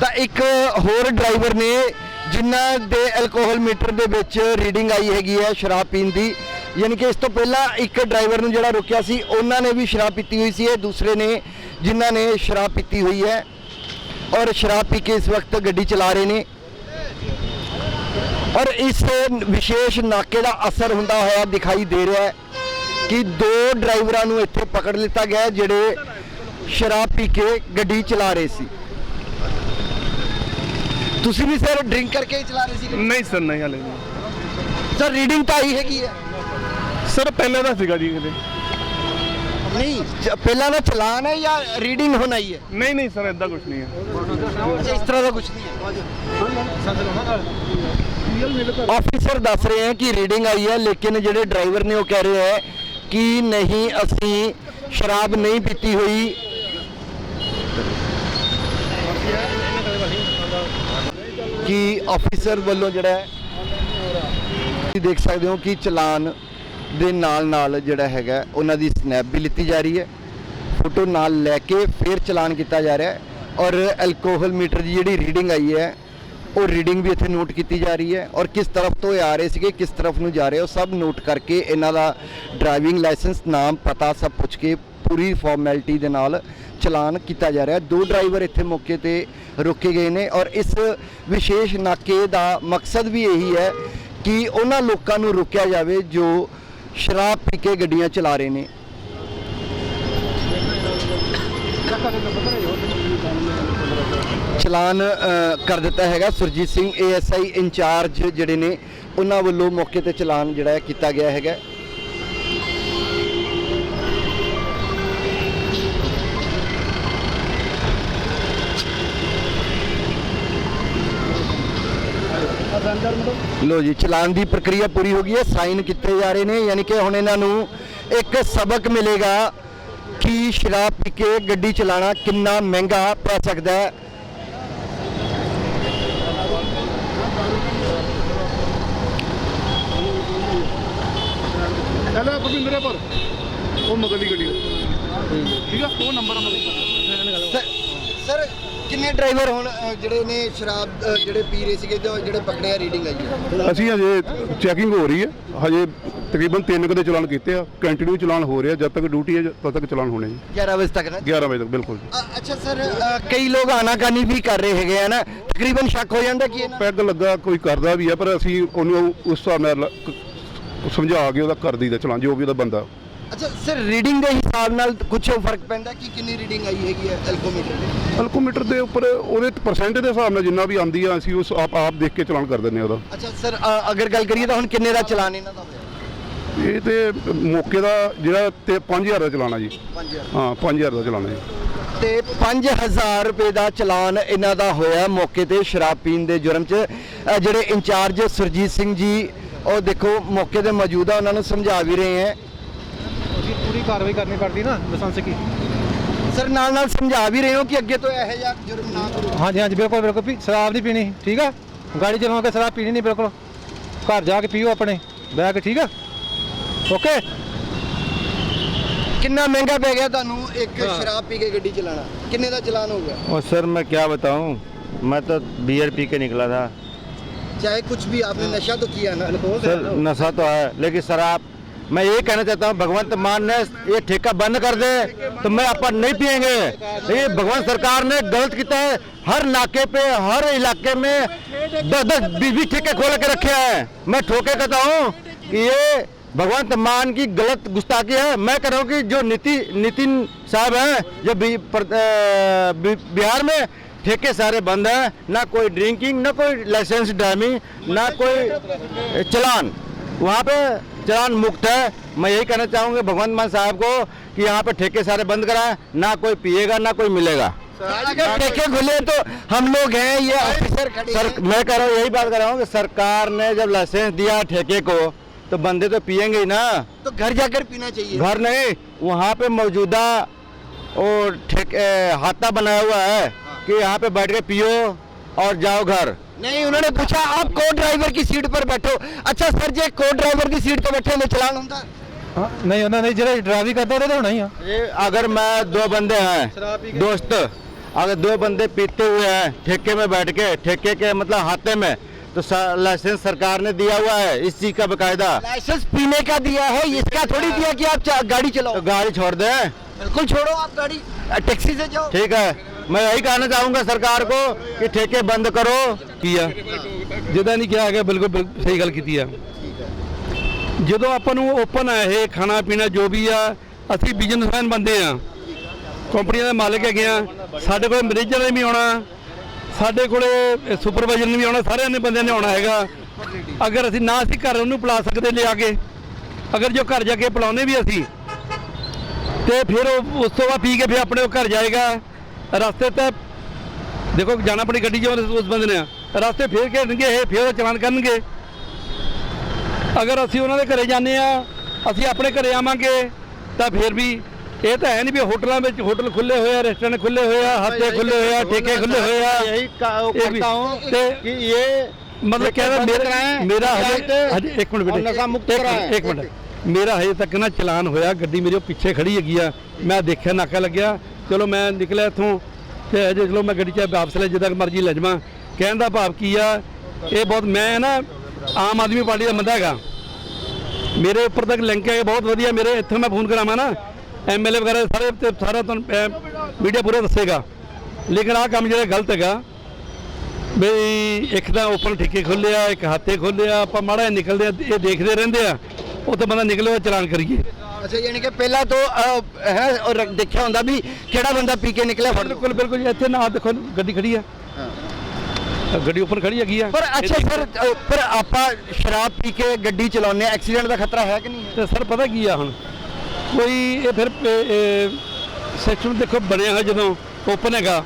ਤਾਂ ਇੱਕ ਹੋਰ ਡਰਾਈਵਰ ਨੇ ਜਿਨ੍ਹਾਂ ਦੇ ਐਲਕੋਹਲ ਮੀਟਰ ਦੇ ਵਿੱਚ ਰੀਡਿੰਗ ਆਈ ਹੈਗੀ ਹੈ ਸ਼ਰਾਬ ਪੀਣ ਦੀ, ਯਾਨੀ ਕਿ ਇਸ ਤੋਂ ਪਹਿਲਾਂ ਇੱਕ ਡਰਾਈਵਰ ਨੂੰ ਜਿਹੜਾ ਰੁਕਿਆ ਸੀ, ਉਹਨਾਂ ਨੇ ਵੀ ਸ਼ਰਾਬ ਪੀਤੀ ਹੋਈ ਸੀ, ਇਹ ਦੂਸਰੇ ਨੇ ਜਿਨ੍ਹਾਂ ਨੇ ਸ਼ਰਾਬ ਪੀਤੀ ਹੋਈ ਹੈ ਔਰ ਸ਼ਰਾਬ ਪੀ ਕੇ ਇਸ ਵਕਤ ਗੱਡੀ ਚਲਾ ਰਹੇ ਨੇ। ਔਰ ਇਸ ਵਿਸ਼ੇਸ਼ ਨਾਕੇ ਦਾ ਅਸਰ ਹੁੰਦਾ ਹੋਇਆ ਦਿਖਾਈ ਦੇ ਰਿਹਾ ਹੈ ਕਿ ਦੋ ਡਰਾਈਵਰਾਂ ਨੂੰ ਇੱਥੇ ਪਕੜ ਲਿੱਤਾ ਗਿਆ ਜਿਹੜੇ ਸ਼ਰਾਬ ਪੀ ਕੇ ਗੱਡੀ ਚਲਾ ਰਹੇ ਸੀ। ਤੁਸੀਂ ਵੀ ਸਰ ਡਰਿੰਕ ਕਰਕੇ ਹੀ ਚਲਾ ਰਹੇ ਸੀ ਨਹੀਂ ਸਰ ਨਹੀਂ ਹਲੇ ਨਹੀਂ। ਸਰ ਰੀਡਿੰਗ ਤਾਂ ਆਈ ਹੈਗੀ ਹੈ। ਸਰ ਪਹਿਲਾਂ ਦਾ ਸੀਗਾ ਜੀ ਹਲੇ। ਨਹੀਂ ਪਹਿਲਾਂ ਦਾ ਚਲਾਨ ਹੈ ਜਾਂ ਰੀਡਿੰਗ ਹੋਣਾ ਹੀ ਹੈ? ਨਹੀਂ ਨਹੀਂ ਸਰ ਇਦਾਂ ਕੁਝ ਨਹੀਂ ਹੈ। ਅੱਛਾ, ਇਸ ਤਰ੍ਹਾਂ ਦਾ ਕੁਝ ਨਹੀਂ ਹੈ। ਆਫੀਸਰ ਦੱਸ ਰਹੇ ਹੈ ਕਿ ਰੀਡਿੰਗ ਆਈ ਹੈ ਲੇਕਿਨ ਜਿਹੜੇ ਡਰਾਈਵਰ ਨੇ ਉਹ ਕਹਿ ਰਹੇ ਹੈ ਕਿ ਨਹੀਂ ਅਸੀਂ ਸ਼ਰਾਬ ਨਹੀਂ ਪੀਤੀ ਹੋਈ। ਕਿ ਆਫੀਸਰ ਵੱਲੋਂ ਜਿਹੜਾ ਹੈ, ਤੁਸੀਂ ਦੇਖ ਸਕਦੇ ਹੋ ਕਿ ਚਲਾਨ ਦੇ ਨਾਲ ਨਾਲ ਜਿਹੜਾ ਹੈਗਾ, ਉਹਨਾਂ ਦੀ ਸਨੈਪ ਵੀ ਲਿੱਤੀ ਜਾ ਰਹੀ ਹੈ। ਫੋਟੋ ਨਾਲ ਲੈ ਕੇ ਫਿਰ ਚਲਾਨ ਕੀਤਾ ਜਾ ਰਿਹਾ ਹੈ ਔਰ ਐਲਕੋਹਲ ਮੀਟਰ ਦੀ ਜਿਹੜੀ ਰੀਡਿੰਗ ਆਈ ਹੈ, ਉਹ ਰੀਡਿੰਗ ਵੀ ਇੱਥੇ ਨੋਟ ਕੀਤੀ ਜਾ ਰਹੀ ਹੈ ਔਰ ਕਿਸ ਤਰਫ ਤੋਂ ਇਹ ਆ ਰਹੇ ਸੀਗੇ, ਕਿਸ ਤਰਫ ਨੂੰ ਜਾ ਰਹੇ ਉਹ ਸਭ ਨੋਟ ਕਰਕੇ ਇਹਨਾਂ ਦਾ ਡਰਾਈਵਿੰਗ ਲਾਇਸੈਂਸ ਨਾਮ, ਪਤਾ ਸਭ ਪੁੱਛ ਕੇ ਪੂਰੀ ਫਾਰਮੈਲਿਟੀ ਦੇ ਨਾਲ ਚਲਾਨ ਕੀਤਾ ਜਾ ਰਿਹਾ ਦੋ ਡਰਾਈਵਰ ਇੱਥੇ ਮੌਕੇ ਤੇ ਰੋਕੇ ਗਏ ਨੇ ਔਰ ਇਸ ਵਿਸ਼ੇਸ਼ ਨਾਕੇ ਦਾ ਮਕਸਦ ਵੀ ਇਹੀ ਹੈ ਕਿ ਉਹਨਾਂ ਲੋਕਾਂ ਨੂੰ ਰੋਕਿਆ ਜਾਵੇ ਜੋ ਸ਼ਰਾਬ ਪੀ ਕੇ ਗੱਡੀਆਂ ਚਲਾ ਰਹੇ ਨੇ। ਚਲਾਨ ਕਰ ਦਿੱਤਾ ਹੈਗਾ ਸੁਰਜੀਤ ਸਿੰਘ ਏਐਸਆਈ ਇੰਚਾਰਜ ਜਿਹੜੇ ਨੇ, ਉਹਨਾਂ ਵੱਲੋਂ ਮੌਕੇ ਤੇ ਚਲਾਨ ਜਿਹੜਾ ਕੀਤਾ ਗਿਆ ਹੈਗਾ। ਲੋ ਜੀ ਚਲਾਨ ਦੀ ਪ੍ਰਕਿਰਿਆ ਪੂਰੀ ਹੋ ਗਈ ਹੈ ਸਾਈਨ ਕੀਤੇ ਜਾ ਰਹੇ ਨੇ ਯਾਨੀ ਕਿ ਹੁਣ ਇਹਨਾਂ ਨੂੰ ਇੱਕ ਸਬਕ ਮਿਲੇਗਾ ਕਿ ਸ਼ਰਾਬ ਪੀ ਕੇ ਗੱਡੀ ਚਲਾਉਣਾ ਕਿੰਨਾ ਮਹਿੰਗਾ ਪੈ ਸਕਦਾ ਹੈ। ਪਹਿਲਾਂ ਭਵਿੰਦਰੇ ਪਰ। ਉਹ ਮਗਰ ਦੀ ਗੱਡੀ। ਠੀਕ ਆ? ਉਹ ਨੰਬਰ ਆ ਸਰ ਕਿੰਨੇ ਡਰਾਈਵਰ ਹੁਣ ਅ, ਜਿਹੜੇ ਨੇ ਸ਼ਰਾਬ ਅ, ਜਿਹੜੇ ਪੀ ਰਹੇ ਸੀਗੇ ਤੇ ਜਿਹੜੇ ਪਕੜੇ ਆ ਰੀਡਿੰਗ ਆਈ ਹੈ ਅਸੀਂ ਹਜੇ ਚੈਕਿੰਗ ਹੋ ਰਹੀ ਹੈ। ਹਜੇ ਤਕਰੀਬਨ 3 ਕਦੇ ਚਲਾਨ ਕੀਤੇ ਆ। ਕੰਟੀਨਿਊ ਚਲਾਨ ਹੋ ਰਿਹਾ। ਜਦ ਤੱਕ ਡਿਊਟੀ ਹੈ ਤਦ ਤੱਕ ਚਲਾਨ ਹੋਣੇ ਜੀ। 11 ਵਜੇ ਤੱਕ ਨਾ 11 ਵਜੇ ਤੱਕ ਬਿਲਕੁਲ ਅ, ਅੱਛਾ ਸਰ ਅ, ਕਈ ਲੋਕ ਆਨਾਕਾਨੀ ਵੀ ਕਰ ਰਹੇ ਹੈਗੇ ਆ ਨਾ। ਤਕਰੀਬਨ ਸ਼ੱਕ ਹੋ ਜਾਂਦਾ ਕਿ ਇਹਨਾਂ ਪੈਗ ਲੱਗਾ ਕੋਈ ਕਰਦਾ ਵੀ ਆ ਪਰ ਅਸੀਂ ਉਹਨੂੰ ਉਸ ਹਿਸਾਬ ਨਾਲ ਕ- ਸਮਝਾ ਕੇ ਉਹਦਾ ਕਰ ਦਈਦਾ ਚਲਾਨ ਜੋ ਵੀ ਉਹਦਾ ਬੰਦਾ ਅੱਛਾ ਸਰ ਰੀਡਿੰਗ ਦੇ ਹਿਸਾਬ ਨਾਲ ਕੁਝ ਫ਼ਰਕ ਪੈਂਦਾ ਕਿ ਕਿੰਨੀ ਰੀਡਿੰਗ ਆਈ ਹੈਗੀ ਹੈ ਐਲਕੋਮੀਟਰ ਤੇ? ਐਲਕੋਮੀਟਰ ਦੇ ਉੱਪਰ ਉਹਦੇ ਪਰਸੈਂਟ ਦੇ ਹਿਸਾਬ ਨਾਲ ਜਿੰਨਾ ਵੀ ਆਂਦੀ ਆ ਅਸੀਂ ਉਸ ਆਪ ਆਪ ਦੇਖ ਕੇ ਚਲਾਨ ਕਰ ਦਿੰਦੇ ਆ ਉਹਦਾ। ਅੱਛਾ ਸਰ ਅ, ਅਗਰ ਗੱਲ ਕਰੀਏ ਤਾਂ ਹੁਣ ਕਿੰਨੇ ਦਾ ਚਲਾਨ ਇਹਨਾਂ ਦਾ ਹੋਇਆ? ਇਹ ਤੇ ਮੌਕੇ ਦਾ ਜਿਹੜਾ ਤੇ 5000 ਦਾ ਚਲਾਣਾ ਜੀ। 5000 ਹਾਂ 5000 ਦਾ ਚਲਾਣਾ ਜੀ। ਤੇ 5000 ਰੁਪਏ ਦਾ ਚਲਾਨ ਇਹਨਾਂ ਦਾ ਹੋਇਆ ਮੌਕੇ ਤੇ ਸ਼ਰਾਬ ਪੀਣ ਦੇ ਜੁਰਮ 'ਚ। ਅ, ਜਿਹੜੇ ਇੰਚਾਰਜ ਸੁਰਜੀਤ ਸਿੰਘ ਜੀ ਉਹ ਦੇਖੋ ਮੌਕੇ ਤੇ ਮੌਜੂਦ ਆ ਉਹਨਾਂ ਨੂੰ ਸਮਝਾ ਵੀ ਰਹੇ ਹੈ ਪੂਰੀ ਕਾਰਵਾਈ ਕਰਨੀ ਪੜਦੀ ਨਾ ਲਾਇਸੈਂਸ ਕੀ ਸਰ ਨਾਲ ਨਾਲ ਸਮਝਾ ਵੀ ਰਹੇ ਹੋ ਕਿ ਅੱਗੇ ਤੋਂ ਇਹੋ ਜਿਹਾ ਜੁਰਮ ਨਾ ਕਰੋ ਹਾਂਜੀ ਹਾਂਜੀ ਬਿਲਕੁਲ ਬਿਲਕੁਲ ਵੀ ਸ਼ਰਾਬ ਨਹੀਂ ਪੀਣੀ ਠੀਕ ਆ ਗਾੜੀ ਚਲਾਉਣ ਕੇ ਸ਼ਰਾਬ ਪੀਣੀ ਨਹੀਂ ਬਿਲਕੁਲ ਘਰ ਜਾ ਕੇ ਪੀਓ ਆਪਣੇ ਬਹਿ ਕੇ ਠੀਕ ਆ ਓਕੇ ਕਿੰਨਾ ਮਹਿੰਗਾ ਪੈ ਗਿਆ ਤੁਹਾਨੂੰ ਇੱਕ ਸ਼ਰਾਬ ਪੀ ਕੇ ਗੱਡੀ ਚਲਾਣਾ ਕਿੰਨੇ ਦਾ ਚਲਾਨ ਹੋ ਗਿਆ और सर मैं क्या बताऊं मैं तो बियर पी के निकला था चाहे कुछ भी आपने नशा तो किया ना सर नशा तो है लेकिन सर आप मैं ये कहना चाहता हूँ, भगवंत मान ने ये ठेका बंद कर दे तो मैं अपन नहीं पियेंगे। ये भगवंत सरकार ने गलत किया है, हर नाके पे, हर इलाके में दस दस बीस बीस ठेके खोल के रखे हैं। मैं ठोके कहता हूँ कि ये भगवंत मान की गलत गुस्ताखी है। मैं कह रहा हूँ कि जो नीति, नितिन साहब हैं, जो बिहार में ठेके सारे बंद हैं, ना कोई ड्रिंकिंग, ना कोई लाइसेंस ड्राइविंग, ना कोई चलान। वहाँ पे चलान मुक्त है। मैं यही कहना चाहूँगा भगवंत मान साहब को कि यहाँ पे ठेके सारे बंद कराएँ ना कोई पिएगा ना कोई मिलेगा। अगर ठेके खुले तो हम लोग हैं ये ऑफिसर सर हैं। मैं कह रहा हूँ यही बात कर रहा हूँ कि सरकार ने जब लाइसेंस दिया ठेके को तो बंदे तो पिएँगे ही ना। तो घर जाकर पीना चाहिए। घर नहीं वहाँ पे मौजूदा और ठेक हाथा बनाया हुआ है कि यहाँ पे बैठ के पियो और जाओ घर। नहीं उन्होंने पूछा आप को ड्राइवर की सीट पर बैठो। अच्छा सर जे को ड्राइवर की सीट पर बैठे तो चलान होता नहीं उन्होंने नहीं जरा ड्राइविंग करते रहे तो नहीं अगर मैं दो बंदे हैं दोस्त अगर दो बंदे पीते हुए हैं ठेके में बैठ के ठेके के मतलब हाथे में तो लाइसेंस सरकार ने दिया हुआ है इस चीज़ का बकायदा। लाइसेंस पीने का दिया है इसका थोड़ी दिया कि आप गाड़ी चलाओ। तो गाड़ी छोड़ दे। बिल्कुल छोड़ो आप गाड़ी टैक्सी से जाओ। ठीक है। मैं यही कहना चाहूंगा सरकार को कि ठेके बंद करो ਕੀ ਆ ਜਿਹਦਾ ਨਹੀਂ ਕਿਹਾ ਹੈਗਾ ਬਿਲਕੁਲ ਬਿਲ- ਸਹੀ ਗੱਲ ਕੀਤੀ ਆ ਜਦੋਂ ਆਪਾਂ ਨੂੰ ਓਪਨ ਆ ਇਹ ਖਾਣਾ ਪੀਣਾ ਜੋ ਵੀ ਆ ਅਸੀਂ ਬਿਜ਼ਨਸਮੈਨ ਬੰਦੇ ਆ ਕੰਪਨੀਆਂ ਦੇ ਮਾਲਕ ਹੈਗੇ ਆ ਸਾਡੇ ਕੋਲ ਮੈਨੇਜਰ ਨੇ ਵੀ ਆਉਣਾ ਸਾਡੇ ਕੋਲੇ ਸੁਪਰਵਾਈਜ਼ਰ ਨੇ ਵੀ ਆਉਣਾ ਸਾਰਿਆਂ ਨੇ ਬੰਦਿਆਂ ਨੇ ਆਉਣਾ ਹੈਗਾ ਅਗਰ ਅਸੀਂ ਨਾ ਅਸੀਂ ਘਰ ਉਹਨੂੰ ਪਿਲਾ ਸਕਦੇ ਲਿਆ ਕੇ ਅਗਰ ਜੋ ਘਰ ਜਾ ਕੇ ਪਿਲਾਉਨੇ ਵੀ ਅਸੀਂ ਤੇ ਫਿਰ ਉਹ ਉਸ ਤੋਂ ਬਾਅਦ ਪੀ ਕੇ ਫਿਰ ਆਪਣੇ ਉਹ ਘਰ ਜਾਏਗਾ ਰਸਤੇ ਤੇ ਦੇਖੋ ਜਾਣਾ ਆਪਣੀ ਗੱਡੀ ਜਿਵੇਂ ਉਸ ਬੰਦੇ ਨੇ ਰਸਤੇ ਫੇਰ ਘੇਰਨਗੇ ਇਹ ਫੇਰ ਚਲਾਨ ਕਰਨਗੇ ਅਗਰ ਅਸੀਂ ਉਹਨਾਂ ਦੇ ਘਰੇ ਜਾਂਦੇ ਆ ਅਸੀਂ ਆਪਣੇ ਘਰੇ ਆਵਾਂਗੇ ਤਾਂ ਫੇਰ ਵੀ ਇਹ ਤਾਂ ਹੈ ਨਹੀਂ ਵੀ ਹੋਟਲਾਂ ਵਿੱਚ ਹੋਟਲ ਖੁੱਲੇ ਹੋਏ ਆ ਰੈਸਟੋਰੈਂਟ ਖੁੱਲੇ ਹੋਏ ਆ ਹੱਥੇ ਖੁੱਲੇ ਹੋਏ ਆ ਠੇਕੇ ਖੁੱਲੇ ਹੋਏ ਆ ਯਹੀ ਕਰਤਾ ਹੂੰ ਕਿ ਇਹ ਮਤਲਬ ਕਹਿੰਦਾ ਮੇਰਾ ਮੇਰਾ ਹਜੇ ਇੱਕ ਮਿੰਟ ਬੇਟੇ ਨਸ਼ਾ ਮੁਕਤ ਕਰਾਇਆ ਇੱਕ ਮਿੰਟ ਮੇਰਾ ਹਜੇ ਤੱਕ ਨਾ ਚਲਾਨ ਹੋਇਆ ਗੱਡੀ ਮੇਰੇ ਪਿੱਛੇ ਖੜੀ ਹੈਗੀ ਆ ਮੈਂ ਦੇਖਿਆ ਨਾਕਾ ਲੱਗਿਆ ਚਲੋ ਮੈਂ ਨਿਕਲਿਆ ਇੱਥੋਂ, ਤੇ ਅਜੇ ਚਲੋ ਮੈਂ ਗੱਡੀ 'ਚ ਵਾਪਸ ਲੈ, ਜਿੱਦਾਂ ਮਰਜ਼ੀ ਲੈ ਜਾਵਾਂ। ਕਹਿਣ ਦਾ ਭਾਵ ਕੀ ਆ, ਇਹ ਬਹੁਤ, ਮੈਂ ਨਾ ਆਮ ਆਦਮੀ ਪਾਰਟੀ ਦਾ ਬੰਦਾ ਹੈਗਾ। ਮੇਰੇ ਉੱਪਰ ਤੱਕ ਲਿੰਕ ਹੈ ਬਹੁਤ ਵਧੀਆ, ਮੇਰੇ ਇੱਥੋਂ ਮੈਂ ਫੋਨ ਕਰਾਵਾਂ ਨਾ ਐਮਐਲਏ ਵਗੈਰਾ ਸਾਰੇ ਤੇ ਸਾਰਾ ਤੁਹਾਨੂੰ ਮੀਡੀਆ ਪੂਰਾ ਦੱਸੇਗਾ। ਲੇਕਿਨ ਆਹ ਕੰਮ ਜਿਹੜਾ ਗਲਤ ਹੈਗਾ, ਬਈ ਇੱਕ ਤਾਂ ਓਪਨ ਠੇਕੇ ਖੋਲਿਆ ਇੱਕ ਹਾਤੇ ਖੋਲਿਆ ਆਪਾਂ ਮਾੜਾ ਜਿਹਾ ਨਿਕਲਦੇ ਆ, ਇਹ ਦੇਖਦੇ ਰਹਿੰਦੇ ਆ ਉਹ ਤਾਂ ਬੰਦਾ ਨਿਕਲਿਆ ਚਲਾਨ ਕਰੀਏ। ਅੱਛਾ ਯਾਨੀ ਕਿ ਪਹਿਲਾਂ ਤੋਂ ਹੈ ਔਰ ਦੇਖਿਆ ਹੁੰਦਾ ਵੀ ਕਿਹੜਾ ਬੰਦਾ ਪੀ ਕੇ ਨਿਕਲਿਆ ਫੜ ਲਓ ਬਿਲਕੁਲ ਬਿਲਕੁਲ ਜੀ, ਇੱਥੇ ਨਾ ਦੇਖੋ ਗੱਡੀ ਖੜੀ ਆ। ਗੱਡੀ ਓਪਨ ਖੜੀ ਹੈਗੀ ਆ। ਪਰ ਅੱਛਾ ਸਰ ਪਰ ਆਪਾਂ ਸ਼ਰਾਬ ਪੀ ਕੇ ਗੱਡੀ ਚਲਾਉਂਦੇ ਆ ਐਕਸੀਡੈਂਟ ਦਾ ਖਤਰਾ ਹੈ ਕਿ ਨਹੀਂ ਹੈ? ਤੇ ਸਰ ਪਤਾ ਕੀ ਆ ਹੁਣ? ਕੋਈ ਇਹ ਫਿਰ ਸਿਸਟਮ ਦੇਖੋ ਬਣਿਆ ਹੋਇਆ ਜਦੋਂ ਓਪਨ ਹੈਗਾ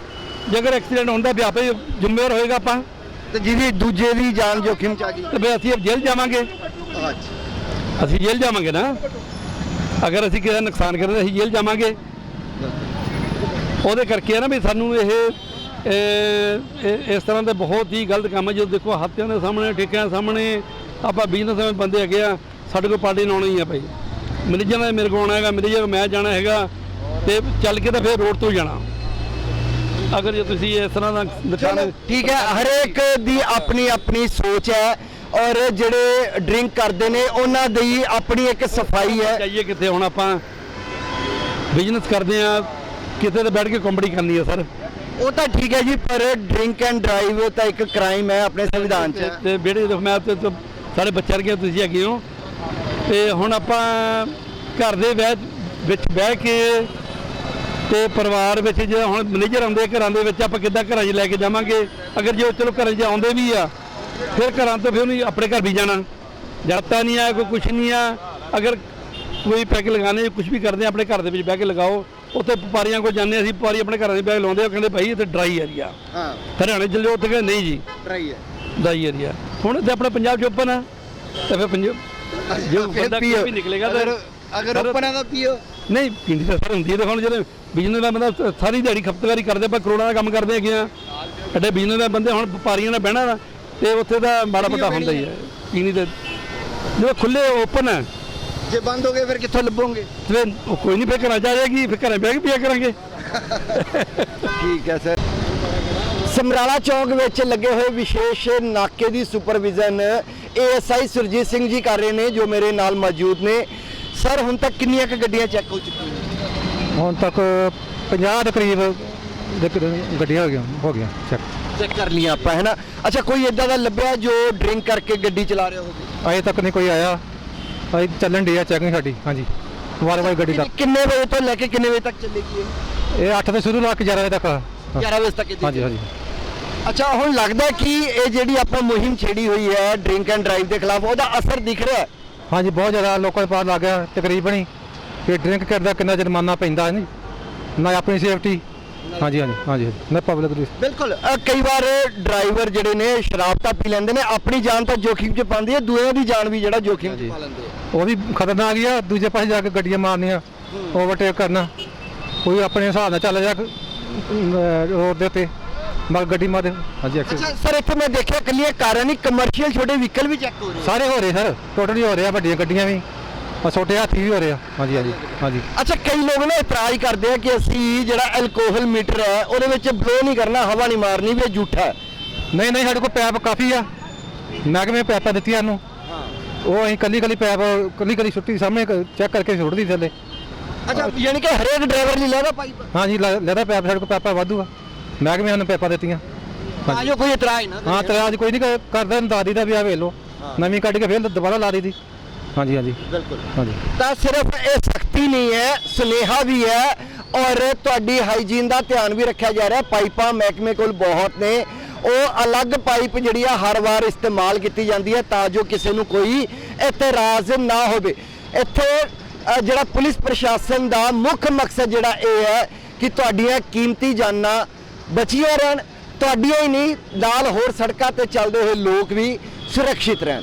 ਜੇ ਅਗਰ ਐਕਸੀਡੈਂਟ ਹੁੰਦਾ ਵੀ ਆਪੇ ਜ਼ਿੰਮੇਵਾਰ ਹੋਏਗਾ ਆਪਾਂ। ਤੇ ਜਿਹਦੀ ਦੂਜੇ ਦੀ ਜਾਨ ਜੋਖਿਮ ਚ ਆ ਗਈ। ਤੇ ਫਿਰ ਅਸੀਂ ਜੇਲ੍ਹ ਜਾਵਾਂਗੇ। ਅਸੀਂ ਜੇਲ੍ਹ ਜਾਵਾਂਗੇ ਨਾ। ਅਗਰ ਅਸੀਂ ਕਿਸੇ ਦਾ ਨੁਕਸਾਨ ਕਰਾਂ ਅਸੀਂ ਜੇਲ੍ਹ ਜਾਵਾਂਗੇ। ਉਹਦੇ ਕਰਕੇ ਆ ਨਾ ਵੀ ਸਾਨੂੰ ਇਹ ਇਸ ਤਰ੍ਹਾਂ ਦੇ ਬਹੁਤ ਹੀ ਗਲਤ ਕੰਮ ਹੈ। ਜਦੋਂ ਦੇਖੋ ਹੱਥਿਆਂ ਦੇ ਸਾਹਮਣੇ, ਠੇਕਿਆਂ ਦੇ ਸਾਹਮਣੇ ਆਪਾਂ ਬਿਜ਼ਨਸਮੈਨ ਬੰਦੇ ਹੈਗੇ ਆ, ਸਾਡੇ ਕੋਲ ਪਾਰਟੀ ਲਾਉਣੀ ਹੀ ਆ ਭਾਈ। ਮੈਨੇਜਰ ਨੇ ਮੇਰੇ ਕੋਲ ਆਉਣਾ ਹੈਗਾ, ਮੈਨੇਜਰ ਮੈਂ ਜਾਣਾ ਹੈਗਾ ਤੇ ਚੱਲ ਕੇ ਤਾਂ ਫਿਰ ਰੋਡ ਤੋਂ ਹੀ ਜਾਣਾ। ਅਗਰ ਜੇ ਤੁਸੀਂ ਇਸ ਤਰ੍ਹਾਂ ਦਾ ਨੁਕਸਾਨ ਠੀਕ ਹੈ, ਹਰੇਕ ਦੀ ਆਪਣੀ ਆਪਣੀ ਸੋਚ ਹੈ। ਔਰ ਜਿਹੜੇ ਡਰਿੰਕ ਕਰਦੇ ਨੇ ਉਹਨਾਂ ਦੀ ਆਪਣੀ ਇੱਕ ਸਫ਼ਾਈ ਹੈ। ਜਾਈਏ ਕਿੱਥੇ? ਹੁਣ ਆਪਾਂ ਬਿਜ਼ਨਸ ਕਰਦੇ ਆ ਕਿਤੇ ਤੇ ਬੈਠ ਕੇ ਕੰਪਨੀ ਕਰਨੀ ਹੈ ਸਰ। ਉਹ ਤਾਂ ਠੀਕ ਹੈ ਜੀ ਪਰ ਡਰਿੰਕ ਐਂਡ ਡਰਾਈਵ ਤਾਂ ਇੱਕ ਕ੍ਰਾਈਮ ਹੈ ਆਪਣੇ ਸੰਵਿਧਾਨ 'ਚ। ਤੇ ਬੇੜੇ ਦੇਖੋ ਮੈਂ ਤੇ ਸਾਡੇ ਬੱਚੇ ਵਰਗੇ ਤੁਸੀਂ ਹੈਗੇ ਹੋ। ਤੇ ਹੁਣ ਆਪਾਂ ਘਰ ਦੇ ਵਿੱਚ ਵਿੱਚ ਬਹਿ ਕੇ ਤੇ ਪਰਿਵਾਰ ਵਿੱਚ ਜੇ ਹੁਣ ਮੈਨੇਜਰ ਆਉਂਦੇ ਘਰਾਂ ਦੇ ਵਿੱਚ ਆਪਾਂ ਕਿੱਦਾਂ ਘਰਾਂ 'ਚ ਲੈ ਕੇ ਜਾਵਾਂਗੇ? ਅਗਰ ਜੇ ਉਹ ਚਲੋ ਘਰਾਂ 'ਚ ਆਉਂਦੇ ਵੀ ਆ ਫਿਰ ਘਰਾਂ ਤੋਂ ਫਿਰ ਉਹਨੂੰ ਆਪਣੇ ਘਰ ਵੀ ਜਾਣਾ। ਜਾਤਾ ਨਹੀਂ ਆ ਕੋਈ ਕੁਛ ਨਹੀਂ ਆ। ਅਗਰ ਕੋਈ ਪੈਗ ਲਗਾਣੇ ਕੁਝ ਵੀ ਕਰਦੇ ਆ ਆਪਣੇ ਘਰ ਦੇ ਵਿੱਚ ਬਹਿ ਕੇ ਲਗਾਓ। ਉੱਥੇ ਵਪਾਰੀਆਂ ਕੋਲ ਜਾਂਦੇ ਅਸੀਂ ਵਪਾਰੀ ਆਪਣੇ ਘਰਾਂ ਦੇ ਕੇ ਲਾਉਂਦੇ ਆ ਉਹ ਕਹਿੰਦੇ ਭਾਈ ਇੱਥੇ ਡਰਾਈ ਏਰੀਆ ਹਾਂ। ਹਰਿਆਣੇ ਚੱਲੇ ਉੱਥੇ ਕਹਿੰਦੇ ਨਹੀਂ ਜੀ। ਟਰਾਈ ਹੈ ਡਰਾਈ ਏਰੀਆ ਹੁਣ ਤੇ ਆਪਣੇ ਪੰਜਾਬ 'ਚ ਓਪਨ ਆ। ਤੇ ਫਿਰ ਪੰਜਾਬ ਜੋ ਬੰਦਾ ਕੋਈ ਵੀ ਨਿਕਲੇਗਾ ਤਾਂ ਅਗਰ ਓਪਨ ਹੈ ਤਾਂ ਪੀਓ। ਨਹੀਂ ਪਿੰਡੀ ਤਾਂ ਸਰ ਹੁੰਦੀ ਹੈ ਹੁਣ ਜਿਹੜੇ ਬਿਜ਼ਨਸ ਦਾ ਬੰਦਾ ਸਾਰੀ ਦਿਹਾੜੀ ਖਪਤਕਾਰੀ ਕਰਦੇ ਆਪਾਂ ਕਰੋੜਾਂ ਦਾ ਕੰਮ ਕਰਦੇ ਹੈਗੇ ਆ। ਐਡੇ ਬਿਜ਼ਨਸ ਦਾ ਬੰਦੇ ਹੁਣ ਵਪਾਰੀਆਂ ਨਾਲ ਬਹਿਣਾ ਤੇ ਉੱਥੇ ਦਾ ਮਾੜਾ ਮੋਟਾ ਹੁੰਦਾ ਹੀ ਹੈ। ਪੀਣੀ ਤੇ ਜਦੋਂ ਖੁੱਲੇ ਓਪਨ ਹੈ। ਜੇ ਬੰਦ ਹੋ ਗਏ ਫਿਰ ਕਿੱਥੋਂ ਲੱਭੋਗੇ? ਤੇ ਉਹ ਕੋਈ ਨਹੀਂ ਫਿਰ ਆ ਜਾਏਗੀ ਫਿਰ ਘਰੇ ਬਹਿ ਕੇ ਪੀਆ ਕਰਾਂਗੇ। ਠੀਕ ਹੈ ਸਰ। ਸਮਰਾਲਾ ਚੌਕ ਵਿੱਚ ਲੱਗੇ ਹੋਏ ਵਿਸ਼ੇਸ਼ ਨਾਕੇ ਦੀ ਸੁਪਰਵਿਜ਼ਨ ਏਐਸਆਈ ਸੁਰਜੀਤ ਸਿੰਘ ਜੀ ਕਰ ਰਹੇ ਨੇ ਜੋ ਮੇਰੇ ਨਾਲ ਮੌਜੂਦ ਨੇ। ਸਰ ਹੁਣ ਤੱਕ ਕਿੰਨੀਆਂ ਕੁ ਗੱਡੀਆਂ ਚੈੱਕ ਹੋ ਚੁੱਕੀਆਂ ਨੇ? ਹੁਣ ਤੱਕ 50 ਦੇ ਕਰੀਬ ਦੇ ਕਰੀਬ ਗੱਡੀਆਂ ਹੋ ਗਈਆਂ ਹੋ ਗਈਆਂ ਚੈੱਕ ਚੈੱਕ ਕਰ ਲਈਆਂ ਆਪਾਂ ਹੈ ਨਾ? ਅੱਛਾ ਕੋਈ ਇਦਾਂ ਦਾ ਲੱਭਿਆ ਜੋ ਡਰਿੰਕ ਕਰਕੇ ਗੱਡੀ ਚਲਾ ਰਿਹਾ ਹੋਵੇ? ਅਜੇ ਤੱਕ ਨਹੀਂ ਕੋਈ ਆਇਆ। ਅਜੇ ਚੱਲਣ ਡਈ ਆ ਚੈਕਿੰਗ ਸਾਡੀ ਹਾਂਜੀ। ਵਾਰ ਵਾਰ ਗੱਡੀ ਦਾ। ਕਿੰਨੇ ਵਜੇ ਤੋਂ ਲੈ ਕੇ ਕਿੰਨੇ ਵਜੇ ਤੱਕ ਚੱਲੇਗੀ ਇਹ? ਇਹ 8 ਤੋਂ ਸ਼ੁਰੂ ਲਾ ਕੇ 11 ਵਜੇ ਤੱਕ। 11 ਵਜੇ ਤੱਕ ਇਹ ਹਾਂਜੀ ਹਾਂਜੀ। ਅੱਛਾ ਹੁਣ ਲੱਗਦਾ ਕਿ ਇਹ ਜਿਹੜੀ ਆਪਾਂ ਮੁਹਿੰਮ ਛੇੜੀ ਹੋਈ ਹੈ ਡਰਿੰਕ ਐਂਡ ਡਰਾਈਵ ਦੇ ਖਿਲਾਫ ਉਹਦਾ ਅਸਰ ਦਿਖ ਰਿਹਾ? ਹੈ ਹਾਂਜੀ ਬਹੁਤ ਜ਼ਿਆਦਾ ਲੋਕਾਂ ਦੇ ਪਤਾ ਲੱਗ ਗਿਆ ਤਕਰੀਬਨ ਹੀ। ਕਿ ਡਰਿੰਕ ਕਰਦਾ ਕਿੰਨਾ ਜੁਰਮਾਨਾ ਪੈਂਦਾ ਹੈ ਨਹੀਂ ਨਾ ਆਪਣੀ ਸੇਫਟੀ ਹਾਂਜੀ ਹਾਂਜੀ ਹਾਂਜੀ ਨਾ ਪਬਲਿਕ ਦੀ ਬਿਲਕੁਲ ਅ, ਕਈ ਵਾਰ ਡਰਾਈਵਰ ਜਿਹੜੇ ਨੇ ਸ਼ਰਾਬ ਤਾਂ ਪੀ ਲੈਂਦੇ ਨੇ ਆਪਣੀ ਜਾਨ ਤਾਂ ਜੋਖਿਮ 'ਚ ਪਾਉਂਦੀ ਹੈ ਦੂਜਿਆਂ ਦੀ ਜਾਨ ਵੀ ਜਿਹੜਾ ਜੋਖਿਮ 'ਚ ਪਾ ਲੈਂਦੇ ਆ। ਉਹ ਵੀ ਖਤਰਨਾਕ ਹੀ ਆ ਦੂਜੇ ਪਾਸੇ ਜਾ ਕੇ ਗੱਡੀਆਂ ਮਾਰਨੀਆਂ ਓਵਰਟੇਕ ਕਰਨਾ। ਕੋਈ ਆਪਣੇ ਹਿਸਾਬ ਨਾਲ ਚੱਲ ਜਾ ਰੋਡ ਦੇ ਉੱਤੇ ਮਗਰ ਗੱਡੀ ਮਾਰ ਹਾਂਜੀ ਅੱਛਾ ਐਕਸੀਡੈਂਟ ਸਰ ਇੱਥੇ ਮੈਂ ਦੇਖਿਆ ਕੱਲੀਆਂ ਕਾਰਾਂ ਨਹੀਂ ਕਮਰਸ਼ੀਅਲ ਛੋਟੇ ਵਹੀਕਲ ਵੀ ਚੈੱਕ ਹੋ ਰਹੇ ਸਾਰੇ ਹੋ ਰਹੇ ਸਰ। ਟੋਟਲੀ ਹੋ ਰਹੇ ਆ ਵੱਡੀਆਂ ਗੱਡੀਆਂ ਵੀ। ਆ ਛੋਟੇ ਹਾਥੀ ਵੀ ਹੋ ਰਹੇ ਆ। ਹਾਂਜੀ ਹਾਂਜੀ ਹਾਂਜੀ। ਅੱਛਾ ਕਈ ਲੋਕ ਨਾ ਇਤਰਾਜ਼ ਕਰਦੇ ਆ ਕਿ ਅਸੀਂ ਜਿਹੜਾ ਐਲਕੋਹਲ ਮੀਟਰ ਹੈ ਉਹਦੇ ਵਿੱਚ ਬਲੋ ਨਹੀਂ ਕਰਨਾ ਹਵਾ ਨਹੀਂ ਮਾਰਨੀ ਵੀ ਇਹ ਝੂਠਾ ਹੈ। ਨਹੀਂ ਨਹੀਂ ਸਾਡੇ ਕੋਲ ਪੈਪ ਕਾਫੀ ਆ। ਮਹਿਕਮੇ ਪੈਪਾਂ ਦਿੱਤੀਆਂ ਨੂੰ ਉਹ ਅਸੀਂ ਕੱਲੀ ਕੱਲੀ ਪੈਪ ਕੱਲੀ ਕੱਲੀ ਛੁੱਟੀ ਸਾਹਮਣੇ ਚੈੱਕ ਕਰਕੇ ਸੁੱਟਦੀ ਥੱਲੇ। ਅੱਛਾ ਯਾਨੀ ਕਿ ਹਰੇਕ ਡਰਾਈਵਰ ਲਈ ਲੈਦਾ ਪਾਈਪ ਹਾਂਜੀ ਲੈ- ਲੈਦਾ ਪੈਪ ਸਾਡੇ ਕੋਲ ਪੈਪਾਂ ਵਾਧੂ ਆ। ਮਹਿਕਮੇ ਸਾਨੂੰ ਪੈਪਾਂ ਦਿੱਤੀਆਂ। ਤਾਂ ਜੋ ਕੋਈ ਇਤਰਾਜ਼ ਨਾ ਹਾਂ ਤੇ ਅੱਜ ਕੋਈ ਨਹੀਂ ਕਰ- ਕਰਦਾ ਦਾਦੀ ਦਾ ਵੀ ਆ ਵੇਖ ਲਓ। ਨਵੀਂ ਕੱਢ ਕੇ ਫਿਰ ਦੁਬਾਰਾ ਲਾ ਦਿੱਤੀ ਹਾਂਜੀ ਹਾਂਜੀ। ਬਿਲਕੁਲ। ਹਾਂਜੀ। ਤਾਂ ਸਿਰਫ ਇਹ ਸਖਤੀ ਨਹੀਂ ਹੈ ਸੁਨੇਹਾ ਵੀ ਹੈ ਔਰ ਤੁਹਾਡੀ ਹਾਈਜੀਨ ਦਾ ਧਿਆਨ ਵੀ ਰੱਖਿਆ ਜਾ ਰਿਹਾ। ਪਾਈਪਾਂ ਮਹਿਕਮੇ ਕੋਲ ਬਹੁਤ ਨੇ। ਉਹ ਅਲੱਗ ਪਾਈਪ ਜਿਹੜੀ ਆ ਹਰ ਵਾਰ ਇਸਤੇਮਾਲ ਕੀਤੀ ਜਾਂਦੀ ਹੈ ਤਾਂ ਜੋ ਕਿਸੇ ਨੂੰ ਕੋਈ ਇਤਰਾਜ਼ ਨਾ ਹੋਵੇ। ਇੱਥੇ ਜਿਹੜਾ ਪੁਲਿਸ ਪ੍ਰਸ਼ਾਸਨ ਦਾ ਮੁੱਖ ਮਕਸਦ ਜਿਹੜਾ ਇਹ ਹੈ ਕਿ ਤੁਹਾਡੀਆਂ ਕੀਮਤੀ ਜਾਨਾਂ ਬਚੀਆਂ ਰਹਿਣ। ਤੁਹਾਡੀਆਂ ਹੀ ਨਹੀਂ ਨਾਲ ਹੋਰ ਸੜਕਾਂ ਤੇ ਚੱਲਦੇ ਹੋਏ ਲੋਕ ਵੀ ਸੁਰੱਖਿਅਤ ਰਹਿਣ।